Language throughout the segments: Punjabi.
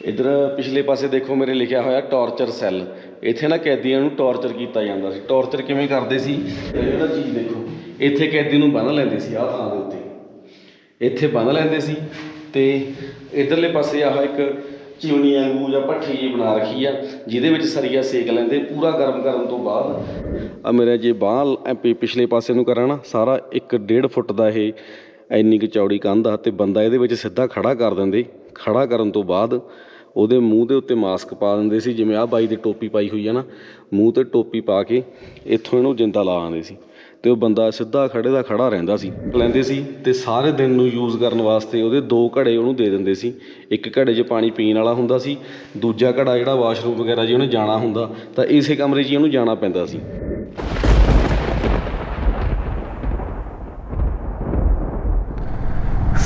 ਇਧਰ ਪਿਛਲੇ ਪਾਸੇ ਦੇਖੋ ਮੇਰੇ ਲਿਖਿਆ ਹੋਇਆ ਟਾਰਚਰ ਸੈੱਲ। ਇੱਥੇ ਨਾ ਕੈਦੀਆਂ ਨੂੰ ਟਾਰਚਰ ਕੀਤਾ ਜਾਂਦਾ ਸੀ। ਟਾਰਚਰ ਕਿਵੇਂ ਕਰਦੇ ਸੀ? ਇਹ ਚੀਜ਼ ਦੇਖੋ, ਇੱਥੇ ਕੈਦੀ ਨੂੰ ਬੰਨ ਲੈਂਦੇ ਸੀ ਆਹ ਥਾਂ ਦੇ ਉੱਤੇ। ਇੱਥੇ ਬੰਨ ਲੈਂਦੇ ਸੀ ਤੇ ਇਧਰਲੇ ਪਾਸੇ ਆਹ ਇੱਕ ਚਿਉਣੀ ਵਾਂਗੂ ਜਾਂ ਭੱਠੀ ਜੀ ਬਣਾ ਰੱਖੀ ਆ, ਜਿਹਦੇ ਵਿੱਚ ਸਰੀਆ ਸੇਕ ਲੈਂਦੇ, ਪੂਰਾ ਗਰਮ ਕਰਨ ਤੋਂ ਬਾਅਦ। ਆ ਮੇਰਾ ਜੇ ਬਾਹ ਐ ਪਿਛਲੇ ਪਾਸੇ ਨੂੰ ਕਰਾਂ ਨਾ, ਸਾਰਾ 1.5 ਫੁੱਟ ਦਾ ਇਹ ਇੰਨੀ ਕੁ ਚੌੜੀ ਕੰਧ ਆ ਤੇ ਬੰਦਾ ਇਹਦੇ ਵਿੱਚ ਸਿੱਧਾ ਖੜਾ ਕਰ ਦਿੰਦੇ। ਖੜਾ ਕਰਨ ਤੋਂ ਬਾਅਦ ਉਹਦੇ ਮੂੰਹ ਦੇ ਉੱਤੇ ਮਾਸਕ ਪਾ ਦਿੰਦੇ ਸੀ, ਜਿਵੇਂ ਆਹ ਬਾਈ ਦੀ ਟੋਪੀ ਪਾਈ ਹੋਈ ਹੈ ਨਾ, ਮੂੰਹ ਤੇ ਟੋਪੀ ਪਾ ਕੇ ਇੱਥੋਂ ਇਹਨੂੰ ਜਿੰਦਾ ਲਾ ਆਉਂਦੇ ਸੀ। ਤੇ ਉਹ ਬੰਦਾ ਸਿੱਧਾ ਖੜੇ ਦਾ ਖੜਾ ਰਹਿੰਦਾ ਸੀ। ਲੈਂਦੇ ਸੀ ਤੇ ਸਾਰੇ ਦਿਨ ਨੂੰ ਯੂਜ਼ ਕਰਨ ਵਾਸਤੇ ਉਹਦੇ ਦੋ ਘੜੇ ਉਹਨੂੰ ਦੇ ਦਿੰਦੇ ਸੀ। ਇੱਕ ਘੜੇ 'ਚ ਪਾਣੀ ਪੀਣ ਵਾਲਾ ਹੁੰਦਾ ਸੀ, ਦੂਜਾ ਘੜਾ ਜਿਹੜਾ ਵਾਸ਼ਰੂਮ ਵਗੈਰਾ ਜੀ ਉਹਨੇ ਜਾਣਾ ਹੁੰਦਾ, ਤਾਂ ਇਸੇ ਕਮਰੇ 'ਚ ਹੀ ਉਹਨੂੰ ਜਾਣਾ ਪੈਂਦਾ ਸੀ।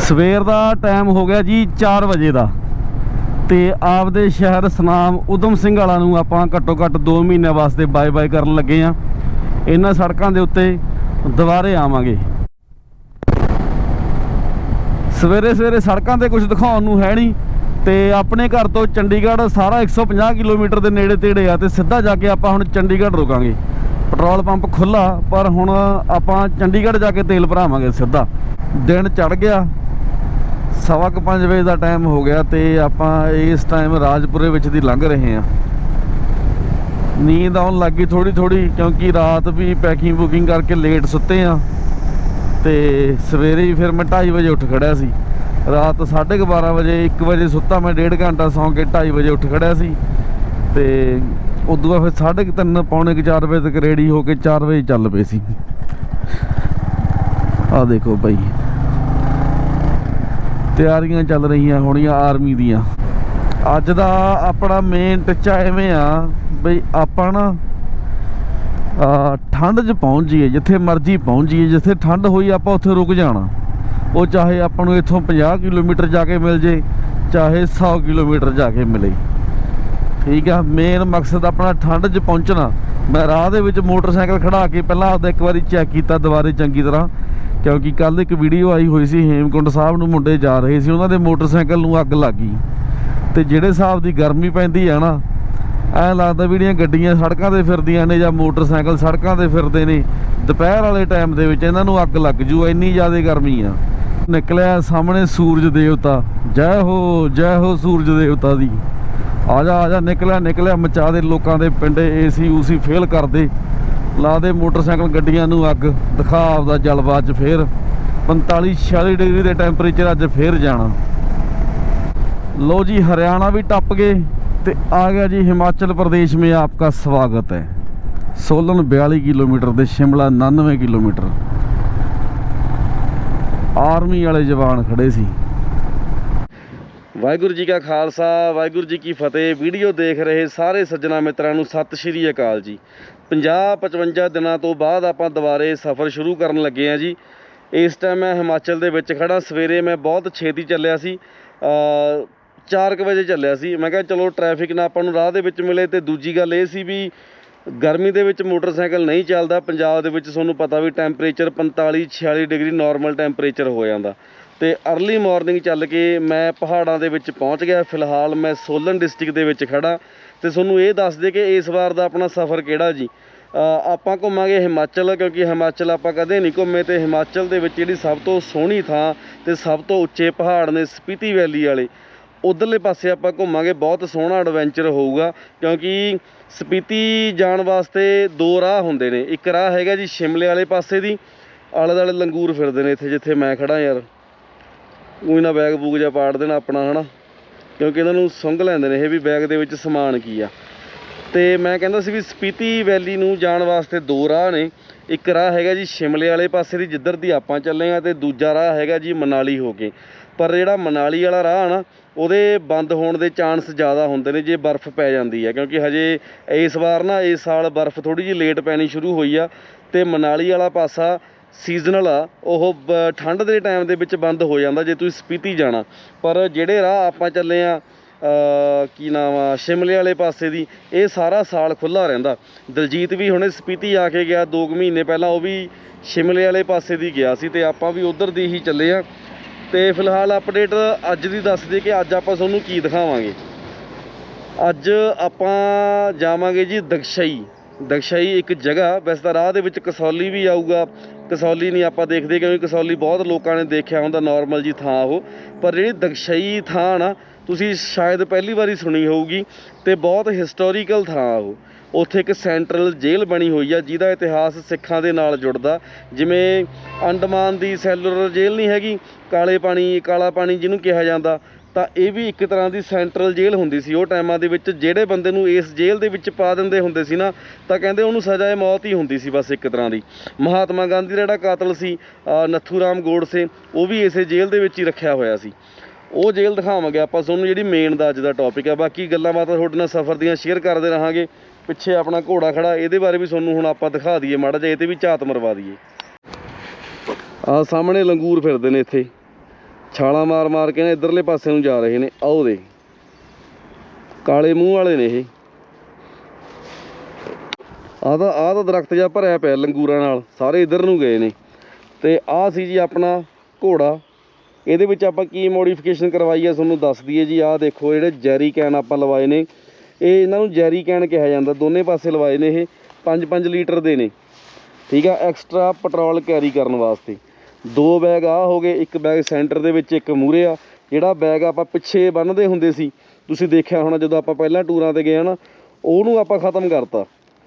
ਸਵੇਰ ਦਾ ਟਾਈਮ ਹੋ ਗਿਆ ਜੀ 4 ਵਜੇ ਦਾ। ਤੇ ਆਪਦੇ ਸ਼ਹਿਰ ਸਨਾਮ ਉਦਮ ਸਿੰਘ ਵਾਲਾ ਨੂੰ ਆਪਾਂ ਘੱਟੋ ਘੱਟ 2 ਮਹੀਨਿਆਂ ਵਾਸਤੇ ਬਾਏ ਬਾਏ ਕਰਨ ਲੱਗੇ ਆ ਇਹਨਾਂ ਸੜਕਾਂ ਦੇ ਉੱਤੇ ਦੁਬਾਰੇ ਆਵਾਂਗੇ। ਸਵੇਰੇ ਸਵੇਰੇ ਸੜਕਾਂ ਤੇ ਕੁਝ ਦਿਖਾਉਣ ਨੂੰ ਹੈ ਨਹੀਂ। ਤੇ ਆਪਣੇ ਘਰ ਤੋਂ ਚੰਡੀਗੜ੍ਹ ਸਾਰਾ 150 ਕਿਲੋਮੀਟਰ ਦੇ ਨੇੜੇ ਤੇੜੇ ਆ ਤੇ ਸਿੱਧਾ ਜਾ ਕੇ ਆਪਾਂ ਹੁਣ ਚੰਡੀਗੜ੍ਹ ਰੁਕਾਂਗੇ। ਪੈਟਰੋਲ ਪੰਪ ਖੁੱਲਾ ਪਰ ਹੁਣ ਆਪਾਂ ਚੰਡੀਗੜ੍ਹ ਜਾ ਕੇ ਤੇਲ ਭਰਾਵਾਂਗੇ ਸਿੱਧਾ। ਦਿਨ ਚੜ ਗਿਆ। ਸਵਾ ਕੁ ਪੰਜ ਵਜੇ ਦਾ ਟਾਈਮ ਹੋ ਗਿਆ ਤੇ ਆਪਾਂ ਇਸ ਟਾਈਮ ਰਾਜਪੁਰੇ ਵਿੱਚ ਦੀ ਲੰਘ ਰਹੇ ਹਾਂ। ਨੀਂਦ ਆਉਣ ਲੱਗੀ ਥੋੜੀ ਥੋੜੀ ਕਿਉਂਕਿ ਰਾਤ ਵੀ ਪੈਕਿੰਗ ਬੁਕਿੰਗ ਕਰਕੇ ਲੇਟ ਸੁੱਤੇ ਆ ਤੇ ਸਵੇਰੇ ਹੀ ਫਿਰ ਮੈਂ 2:30 ਵਜੇ ਉੱਠ ਖੜਿਆ ਸੀ। ਰਾਤ 12:30 ਵਜੇ 1 ਵਜੇ ਸੁੱਤਾ ਮੈਂ, ਡੇਢ ਘੰਟਾ ਸੌਂ ਕੇ 2:30 ਵਜੇ ਉੱਠ ਖੜਿਆ ਸੀ ਤੇ ਉਦੋਂ ਬਾਅਦ ਫਿਰ 3:30 ਪੌਣੇ 4 ਵਜੇ ਤੱਕ ਰੈਡੀ ਹੋ ਕੇ 4 ਵਜੇ ਚੱਲ ਪਏ ਸੀ। ਆ ਦੇਖੋ ਭਾਈ। ਤਿਆਰੀਆਂ ਚੱਲ ਰਹੀਆਂ ਹੋਣੀਆਂ ਆਰਮੀ ਦੀਆਂ। ਅੱਜ ਦਾ ਆਪਣਾ ਮੇਨ ਟੱਚਾ ਐਵੇਂ ਆ ਬਈ ਆਪਾਂ ਨਾ ਠੰਡ 'ਚ ਪਹੁੰਚ ਜਾਈਏ, ਜਿੱਥੇ ਮਰਜ਼ੀ ਪਹੁੰਚ ਜਾਈਏ, ਜਿੱਥੇ ਠੰਡ ਹੋਈ ਆਪਾਂ ਉੱਥੇ ਰੁਕ ਜਾਣਾ। ਉਹ ਚਾਹੇ ਆਪਾਂ ਨੂੰ ਇੱਥੋਂ 50 ਕਿਲੋਮੀਟਰ ਜਾ ਕੇ ਮਿਲ ਜੇ, ਚਾਹੇ 100 ਕਿਲੋਮੀਟਰ ਜਾ ਕੇ ਮਿਲੇ। ਠੀਕ ਆ ਮੇਨ ਮਕਸਦ ਆਪਣਾ ਠੰਡ 'ਚ ਪਹੁੰਚਣਾ। ਮੈਂ ਰਾਹ ਦੇ ਵਿੱਚ ਮੋਟਰਸਾਈਕਲ ਖੜਾ ਕੇ ਪਹਿਲਾਂ ਆਪਦਾ ਇੱਕ ਵਾਰੀ ਚੈੱਕ ਕੀਤਾ ਦੁਬਾਰੇ ਚੰਗੀ ਤਰ੍ਹਾਂ। ਕਿਉਂਕਿ ਕੱਲ ਇੱਕ ਵੀਡੀਓ ਆਈ ਹੋਈ ਸੀ ਹੇਮਕੁੰਟ ਸਾਹਿਬ ਨੂੰ ਮੁੰਡੇ ਜਾ ਰਹੇ ਸੀ, ਉਹਨਾਂ ਦੇ ਮੋਟਰਸਾਈਕਲ ਨੂੰ ਅੱਗ ਲੱਗ ਗਈ। ਤੇ ਜਿਹੜੇ ਹਿਸਾਬ ਦੀ ਗਰਮੀ ਪੈਂਦੀ ਆ ਨਾ, ਐਂ ਲੱਗਦਾ ਵੀ ਜਿਹੜੀਆਂ ਗੱਡੀਆਂ ਸੜਕਾਂ ਤੇ ਫਿਰਦੀਆਂ ਨੇ ਜਾਂ ਮੋਟਰਸਾਈਕਲ ਸੜਕਾਂ ਤੇ ਫਿਰਦੇ ਨੇ, ਦੁਪਹਿਰ ਵਾਲੇ ਟਾਈਮ ਦੇ ਵਿੱਚ ਇਹਨਾਂ ਨੂੰ ਅੱਗ ਲੱਗ ਜੂ, ਇੰਨੀ ਜ਼ਿਆਦਾ ਗਰਮੀ ਆ। ਨਿਕਲਿਆ ਸਾਹਮਣੇ ਸੂਰਜ ਦੇਵਤਾ, ਜੈ ਹੋ ਜੈ ਹੋ ਸੂਰਜ ਦੇਵਤਾ ਦੀ। ਆ ਜਾ ਆ ਜਾ, ਨਿਕਲਿਆ ਨਿਕਲਿਆ ਮਚਾ ਦੇ ਲੋਕਾਂ ਦੇ ਪਿੰਡੇ ਏਸੀ ਊਸੀ ਫੇਲ ਕਰਦੇ। ਲਾ ਦੇ ਮੋਟਰਸਾਈਕਲ ਗੱਡੀਆਂ ਨੂੰ ਅੱਗ, ਦਿਖਾ ਆਪਦਾ ਜਲਵਾ ਅੱਜ ਫੇਰ। 45 46 ਡਿਗਰੀ ਦੇ ਟੈਂਪਰੇਚਰ ਅੱਜ ਫੇਰ ਜਾਣਾ। ਲੋ ਜੀ, ਹਰਿਆਣਾ ਵੀ ਟੱਪ ਗਏ ਤੇ ਆ ਗਿਆ ਜੀ ਹਿਮਾਚਲ ਪ੍ਰਦੇਸ਼ ਮੇ ਆਪਕਾ ਸਵਾਗਤ ਹੈ। ਸੋਲਨ 42 ਕਿਲੋਮੀਟਰ ਦੇ ਸ਼ਿਮਲਾ 99 ਕਿਲੋਮੀਟਰ। ਆਰਮੀ ਵਾਲੇ ਜਵਾਨ ਖੜੇ ਸੀ। ਵਾਹਿਗੁਰੂ ਜੀ ਕਾ ਖਾਲਸਾ, ਵਾਹਿਗੁਰੂ ਜੀ ਕੀ ਫਤਿਹ। ਵੀਡੀਓ ਦੇਖ ਰਹੇ ਸਾਰੇ ਸੱਜਣਾ ਮਿੱਤਰਾਂ ਨੂੰ ਸਤਿ ਸ਼੍ਰੀ ਅਕਾਲ ਜੀ। 50 55 ਦਿਨਾਂ ਤੋਂ ਬਾਅਦ ਆਪਾਂ ਦੁਬਾਰੇ ਸਫ਼ਰ ਸ਼ੁਰੂ ਕਰਨ ਲੱਗੇ ਆ ਜੀ। ਇਸ ਟਾਈਮ ਮੈਂ ਹਿਮਾਚਲ ਦੇ ਵਿੱਚ ਖੜਾ ਸਵੇਰੇ ਮੈਂ ਬਹੁਤ ਛੇਤੀ ਚੱਲਿਆ ਸੀ। ਅ 4 ਵਜੇ ਚੱਲਿਆ ਸੀ। ਮੈਂ ਕਿਹਾ ਚਲੋ ਟ੍ਰੈਫਿਕ ਨਾ ਆਪਾਂ ਨੂੰ ਰਾਹ ਦੇ ਵਿੱਚ ਮਿਲੇ ਤੇ ਦੂਜੀ ਗੱਲ ਇਹ ਸੀ ਵੀ ਗਰਮੀ ਦੇ ਵਿੱਚ ਮੋਟਰਸਾਈਕਲ ਨਹੀਂ ਚੱਲਦਾ। ਪੰਜਾਬ ਦੇ ਵਿੱਚ ਤੁਹਾਨੂੰ ਪਤਾ ਵੀ ਟੈਂਪਰੇਚਰ 45 46 ਡਿਗਰੀ ਨਾਰਮਲ ਟੈਂਪਰੇਚਰ ਹੋ ਜਾਂਦਾ। ਤੇ ਅਰਲੀ ਮਾਰਨਿੰਗ ਚੱਲ ਕੇ ਮੈਂ ਪਹਾੜਾਂ ਦੇ ਵਿੱਚ ਪਹੁੰਚ ਗਿਆ। ਫਿਲਹਾਲ ਮੈਂ ਸੋਲਨ ਡਿਸਟ੍ਰਿਕਟ ਦੇ ਵਿੱਚ ਖੜਾ ਤੇ ਤੁਹਾਨੂੰ ਇਹ ਦੱਸ ਦੇ ਕਿ ਇਸ ਵਾਰ ਦਾ ਆਪਣਾ ਸਫ਼ਰ ਕਿਹੜਾ ਜੀ? ਆਪਾਂ ਘੁੰਮਾਂਗੇ ਹਿਮਾਚਲ, ਕਿਉਂਕਿ ਹਿਮਾਚਲ ਆਪਾਂ ਕਦੇ ਨਹੀਂ ਘੁੰਮੇ ਤੇ ਹਿਮਾਚਲ ਦੇ ਵਿੱਚ ਜਿਹੜੀ ਸਭ ਤੋਂ ਸੋਹਣੀ ਥਾਂ ਤੇ ਸਭ ਤੋਂ ਉੱਚੇ ਪਹਾੜ ਨੇ ਸਪੀਤੀ ਵੈਲੀ ਵਾਲੇ, ਉਧਰਲੇ ਪਾਸੇ ਆਪਾਂ ਘੁੰਮਾਂਗੇ। ਬਹੁਤ ਸੋਹਣਾ ਐਡਵੈਂਚਰ ਹੋਊਗਾ, ਕਿਉਂਕਿ ਸਪੀਤੀ ਜਾਣ ਵਾਸਤੇ ਦੋ ਰਾਹ ਹੁੰਦੇ ਨੇ। ਇੱਕ ਰਾਹ ਹੈਗਾ ਜੀ ਸ਼ਿਮਲੇ ਵਾਲੇ ਪਾਸੇ ਦੀ ਆਲੇ ਦੁਆਲੇ ਲੰਗੂਰ ਫਿਰਦੇ ਨੇ ਇੱਥੇ ਜਿੱਥੇ ਮੈਂ ਖੜਾ ਯਾਰ। ਉਹੀ ਨਾ ਬੈਗ ਬੂਗ ਜਿਹਾ ਪਾੜ ਦੇਣਾ ਆਪਣਾ, ਹਨਾ? ਕਿਉਂਕਿ ਇਹਨਾਂ ਨੂੰ ਸੁੰਘ ਲੈਂਦੇ ਨੇ, ਇਹ ਵੀ ਬੈਗ ਦੇ ਵਿੱਚ ਸਮਾਨ ਕੀ ਆ। ਤੇ ਮੈਂ ਕਹਿੰਦਾ ਸੀ ਵੀ ਸਪੀਤੀ ਵੈਲੀ ਨੂੰ ਜਾਣ ਵਾਸਤੇ ਦੋ ਰਾਹ ਨੇ। ਇੱਕ ਰਾਹ ਹੈਗਾ ਜੀ ਸ਼ਿਮਲੇ ਵਾਲੇ ਪਾਸੇ ਦੀ, ਜਿੱਧਰ ਦੀ ਆਪਾਂ ਚੱਲੇ ਆ, ਤੇ ਦੂਜਾ ਰਾਹ ਹੈਗਾ ਜੀ ਮਨਾਲੀ ਹੋ ਕੇ। ਪਰ ਜਿਹੜਾ ਮਨਾਲੀ ਵਾਲਾ ਰਾਹ ਆ ਨਾ, ਉਹਦੇ ਬੰਦ ਹੋਣ ਦੇ ਚਾਂਸ ਜ਼ਿਆਦਾ ਹੁੰਦੇ ਨੇ, ਜੇ ਬਰਫ਼ ਪੈ ਜਾਂਦੀ ਹੈ ਕਿਉਂਕਿ ਹਜੇ ਇਸ ਵਾਰ ਨਾ, ਇਸ ਸਾਲ ਬਰਫ਼ ਥੋੜੀ ਜਿਹੀ ਲੇਟ ਪੈਣੀ ਸ਼ੁਰੂ ਹੋਈ ਆ। ਤੇ ਮਨਾਲੀ ਵਾਲਾ ਪਾਸਾ ਸੀਜ਼ਨਲ ਆ, ਉਹ ਬ- ਠੰਡ ਦੇ ਟਾਈਮ ਦੇ ਵਿੱਚ ਬੰਦ ਹੋ ਜਾਂਦਾ ਜੇ ਤੁਸੀਂ ਸਪੀਤੀ ਜਾਣਾ। ਪਰ ਜਿਹੜੇ ਰਾਹ ਆਪਾਂ ਚੱਲੇ ਆ ਕੀ ਨਾਮ ਆ, ਸ਼ਿਮਲੇ ਵਾਲੇ ਪਾਸੇ ਦੀ, ਇਹ ਸਾਰਾ ਸਾਲ ਖੁੱਲਾ ਰਹਿੰਦਾ। ਦਲਜੀਤ ਵੀ ਹੁਣੇ ਸਪੀਤੀ ਆ ਕੇ ਗਿਆ 2 ਮਹੀਨੇ ਪਹਿਲਾਂ, ਉਹ ਵੀ ਸ਼ਿਮਲੇ ਵਾਲੇ ਪਾਸੇ ਦੀ ਗਿਆ ਸੀ ਤੇ ਆਪਾਂ ਵੀ ਉਧਰ ਦੀ ਹੀ ਚੱਲੇ ਆ। ਤੇ ਫਿਲਹਾਲ ਅਪਡੇਟ ਅੱਜ ਦੀ ਦੱਸ ਦੇ ਕਿ ਅੱਜ ਆਪਾਂ ਤੁਹਾਨੂੰ ਕੀ ਦਿਖਾਵਾਂਗੇ। ਅੱਜ ਆਪਾਂ ਜਾਵਾਂਗੇ ਜੀ ਦਕਸ਼ਈ। ਦਕਸ਼ਈ ਇੱਕ ਜਗ੍ਹਾ, ਵੈਸੇ ਤਾਂ ਰਾਹ ਦੇ ਵਿੱਚ ਕਸੌਲੀ ਵੀ ਆਊਗਾ ਕਸੌਲੀ ਨਹੀਂ ਆਪਾਂ ਦੇਖਦੇ ਕਿਉਂਕਿ ਕਸੌਲੀ ਬਹੁਤ ਲੋਕਾਂ ਨੇ ਦੇਖਿਆ ਹੁੰਦਾ ਨਾਰਮਲ ਜੀ ਥਾਂ ਉਹ। ਪਰ ਜਿਹੜੀ ਦਕਸ਼ਈ ਥਾਂ ਨਾ, ਤੁਸੀਂ ਸ਼ਾਇਦ ਪਹਿਲੀ ਵਾਰੀ ਸੁਣੀ ਹੋਊਗੀ ਤੇ ਬਹੁਤ ਹਿਸਟੋਰੀਕਲ ਥਾਂ ਉਹ। ਉੱਥੇ ਇੱਕ ਸੈਂਟਰਲ ਜੇਲ੍ਹ ਬਣੀ ਹੋਈ ਆ, ਜਿਹਦਾ ਇਤਿਹਾਸ ਸਿੱਖਾਂ ਦੇ ਨਾਲ ਜੁੜਦਾ। ਜਿਵੇਂ ਅੰਡਮਾਨ ਦੀ ਸੈਲੂਲਰ ਜੇਲ੍ਹ ਨਹੀਂ ਹੈਗੀ, ਕਾਲੇ ਪਾਣੀ, ਕਾਲਾ ਪਾਣੀ ਜਿਹਨੂੰ ਕਿਹਾ ਜਾਂਦਾ ਤਾਂ ਇਹ ਵੀ ਇੱਕ ਤਰ੍ਹਾਂ ਦੀ ਸੈਂਟਰਲ ਜੇਲ੍ਹ ਹੁੰਦੀ ਸੀ। ਉਹ ਟਾਈਮਾਂ ਦੇ ਵਿੱਚ ਜਿਹੜੇ ਬੰਦੇ ਨੂੰ ਇਸ ਜੇਲ੍ਹ ਦੇ ਵਿੱਚ ਪਾ ਦਿੰਦੇ ਹੁੰਦੇ ਸੀ ਨਾ, ਤਾਂ ਕਹਿੰਦੇ ਉਹਨੂੰ ਸਜ਼ਾ ਏ ਮੌਤ ਹੀ ਹੁੰਦੀ ਸੀ ਬਸ ਇੱਕ ਤਰ੍ਹਾਂ ਦੀ। ਮਹਾਤਮਾ ਗਾਂਧੀ ਦਾ ਜਿਹੜਾ ਕਾਤਲ ਸੀ ਨੱਥੂ ਰਾਮ ਗੋਡਸੇ ਉਹ ਵੀ ਇਸੇ ਜੇਲ੍ਹ ਦੇ ਵਿੱਚ ਹੀ ਰੱਖਿਆ ਹੋਇਆ ਸੀ। ਉਹ ਜੇਲ੍ਹ ਦਿਖਾਵਾਂਗੇ ਆਪਾਂ ਤੁਹਾਨੂੰ ਜਿਹੜੀ ਮੇਨ ਦਾ ਅੱਜ ਦਾ ਟੌਪਿਕ ਹੈ। ਬਾਕੀ ਗੱਲਾਂ ਬਾਤਾਂ ਤੁਹਾਡੇ ਨਾਲ ਸਫ਼ਰ ਦੀਆਂ ਸ਼ੇਅਰ ਕਰਦੇ ਰਹਾਂਗੇ। ਪਿੱਛੇ ਆਪਣਾ ਘੋੜਾ ਖੜਾ ਇਹਦੇ ਬਾਰੇ ਵੀ ਤੁਹਾਨੂੰ ਹੁਣ ਆਪਾਂ ਦਿਖਾ ਦਈਏ ਮਾੜਾ ਜਿਹਾ, ਇਹ ਤੇ ਵੀ ਝਾਤ ਮਰਵਾ ਦਈਏ। ਆ ਸਾਹਮਣੇ ਲੰਗੂਰ ਫਿਰਦੇ ਨੇ ਇੱਥੇ। ਛਾਲਾਂ ਮਾਰ ਮਾਰ ਕੇ ਨਾ ਇਧਰਲੇ ਪਾਸੇ ਨੂੰ ਜਾ ਰਹੇ ਨੇ। ਆਓ ਦੇ ਕਾਲੇ ਮੂੰਹ ਵਾਲੇ ਨੇ ਇਹ। ਆਹ ਤਾਂ ਆਹ ਤਾਂ ਦਰਖਤ ਜਿਹਾ ਭਰਿਆ ਪਿਆ ਲੰਗੂਰਾਂ ਨਾਲ। ਸਾਰੇ ਇਧਰ ਨੂੰ ਗਏ ਨੇ। ਤੇ ਆਹ ਸੀ ਜੀ ਆਪਣਾ ਘੋੜਾ। ਇਹਦੇ ਵਿੱਚ ਆਪਾਂ ਕੀ ਮੋਡੀਫਿਕੇਸ਼ਨ ਕਰਵਾਈ ਹੈ ਤੁਹਾਨੂੰ ਦੱਸ ਦਈਏ ਜੀ। ਆਹ ਦੇਖੋ, ਜਿਹੜੇ ਜੈਰੀ ਕੈਨ ਆਪਾਂ ਲਵਾਏ ਨੇ। ਇਹ ਇਹਨਾਂ ਨੂੰ ਜੈਰੀ ਕੈਨ ਕਿਹਾ ਜਾਂਦਾ। ਦੋਨੇ ਪਾਸੇ ਲਵਾਏ ਨੇ ਇਹ। 5-5 ਲੀਟਰ ਦੇ ਨੇ। ਠੀਕ ਆ, ਐਕਸਟਰਾ ਪੈਟਰੋਲ ਕੈਰੀ ਕਰਨ ਵਾਸਤੇ। ਦੋ ਬੈਗ ਆ ਹੋ ਗਏ, ਇੱਕ ਬੈਗ ਸੈਂਟਰ ਦੇ ਵਿੱਚ, ਇੱਕ ਮੂਰੇ ਆ। ਜਿਹੜਾ ਬੈਗ ਆਪਾਂ ਪਿੱਛੇ ਬੰਨਦੇ ਹੁੰਦੇ ਸੀ, ਤੁਸੀਂ ਦੇਖਿਆ ਹੋਣਾ ਜਦੋਂ ਆਪਾਂ ਪਹਿਲਾਂ ਟੂਰਾਂ ਤੇ ਗਏ ਆ ਨਾ, ਉਹਨੂੰ ਆਪਾਂ ਖਤਮ ਕਰਤਾ।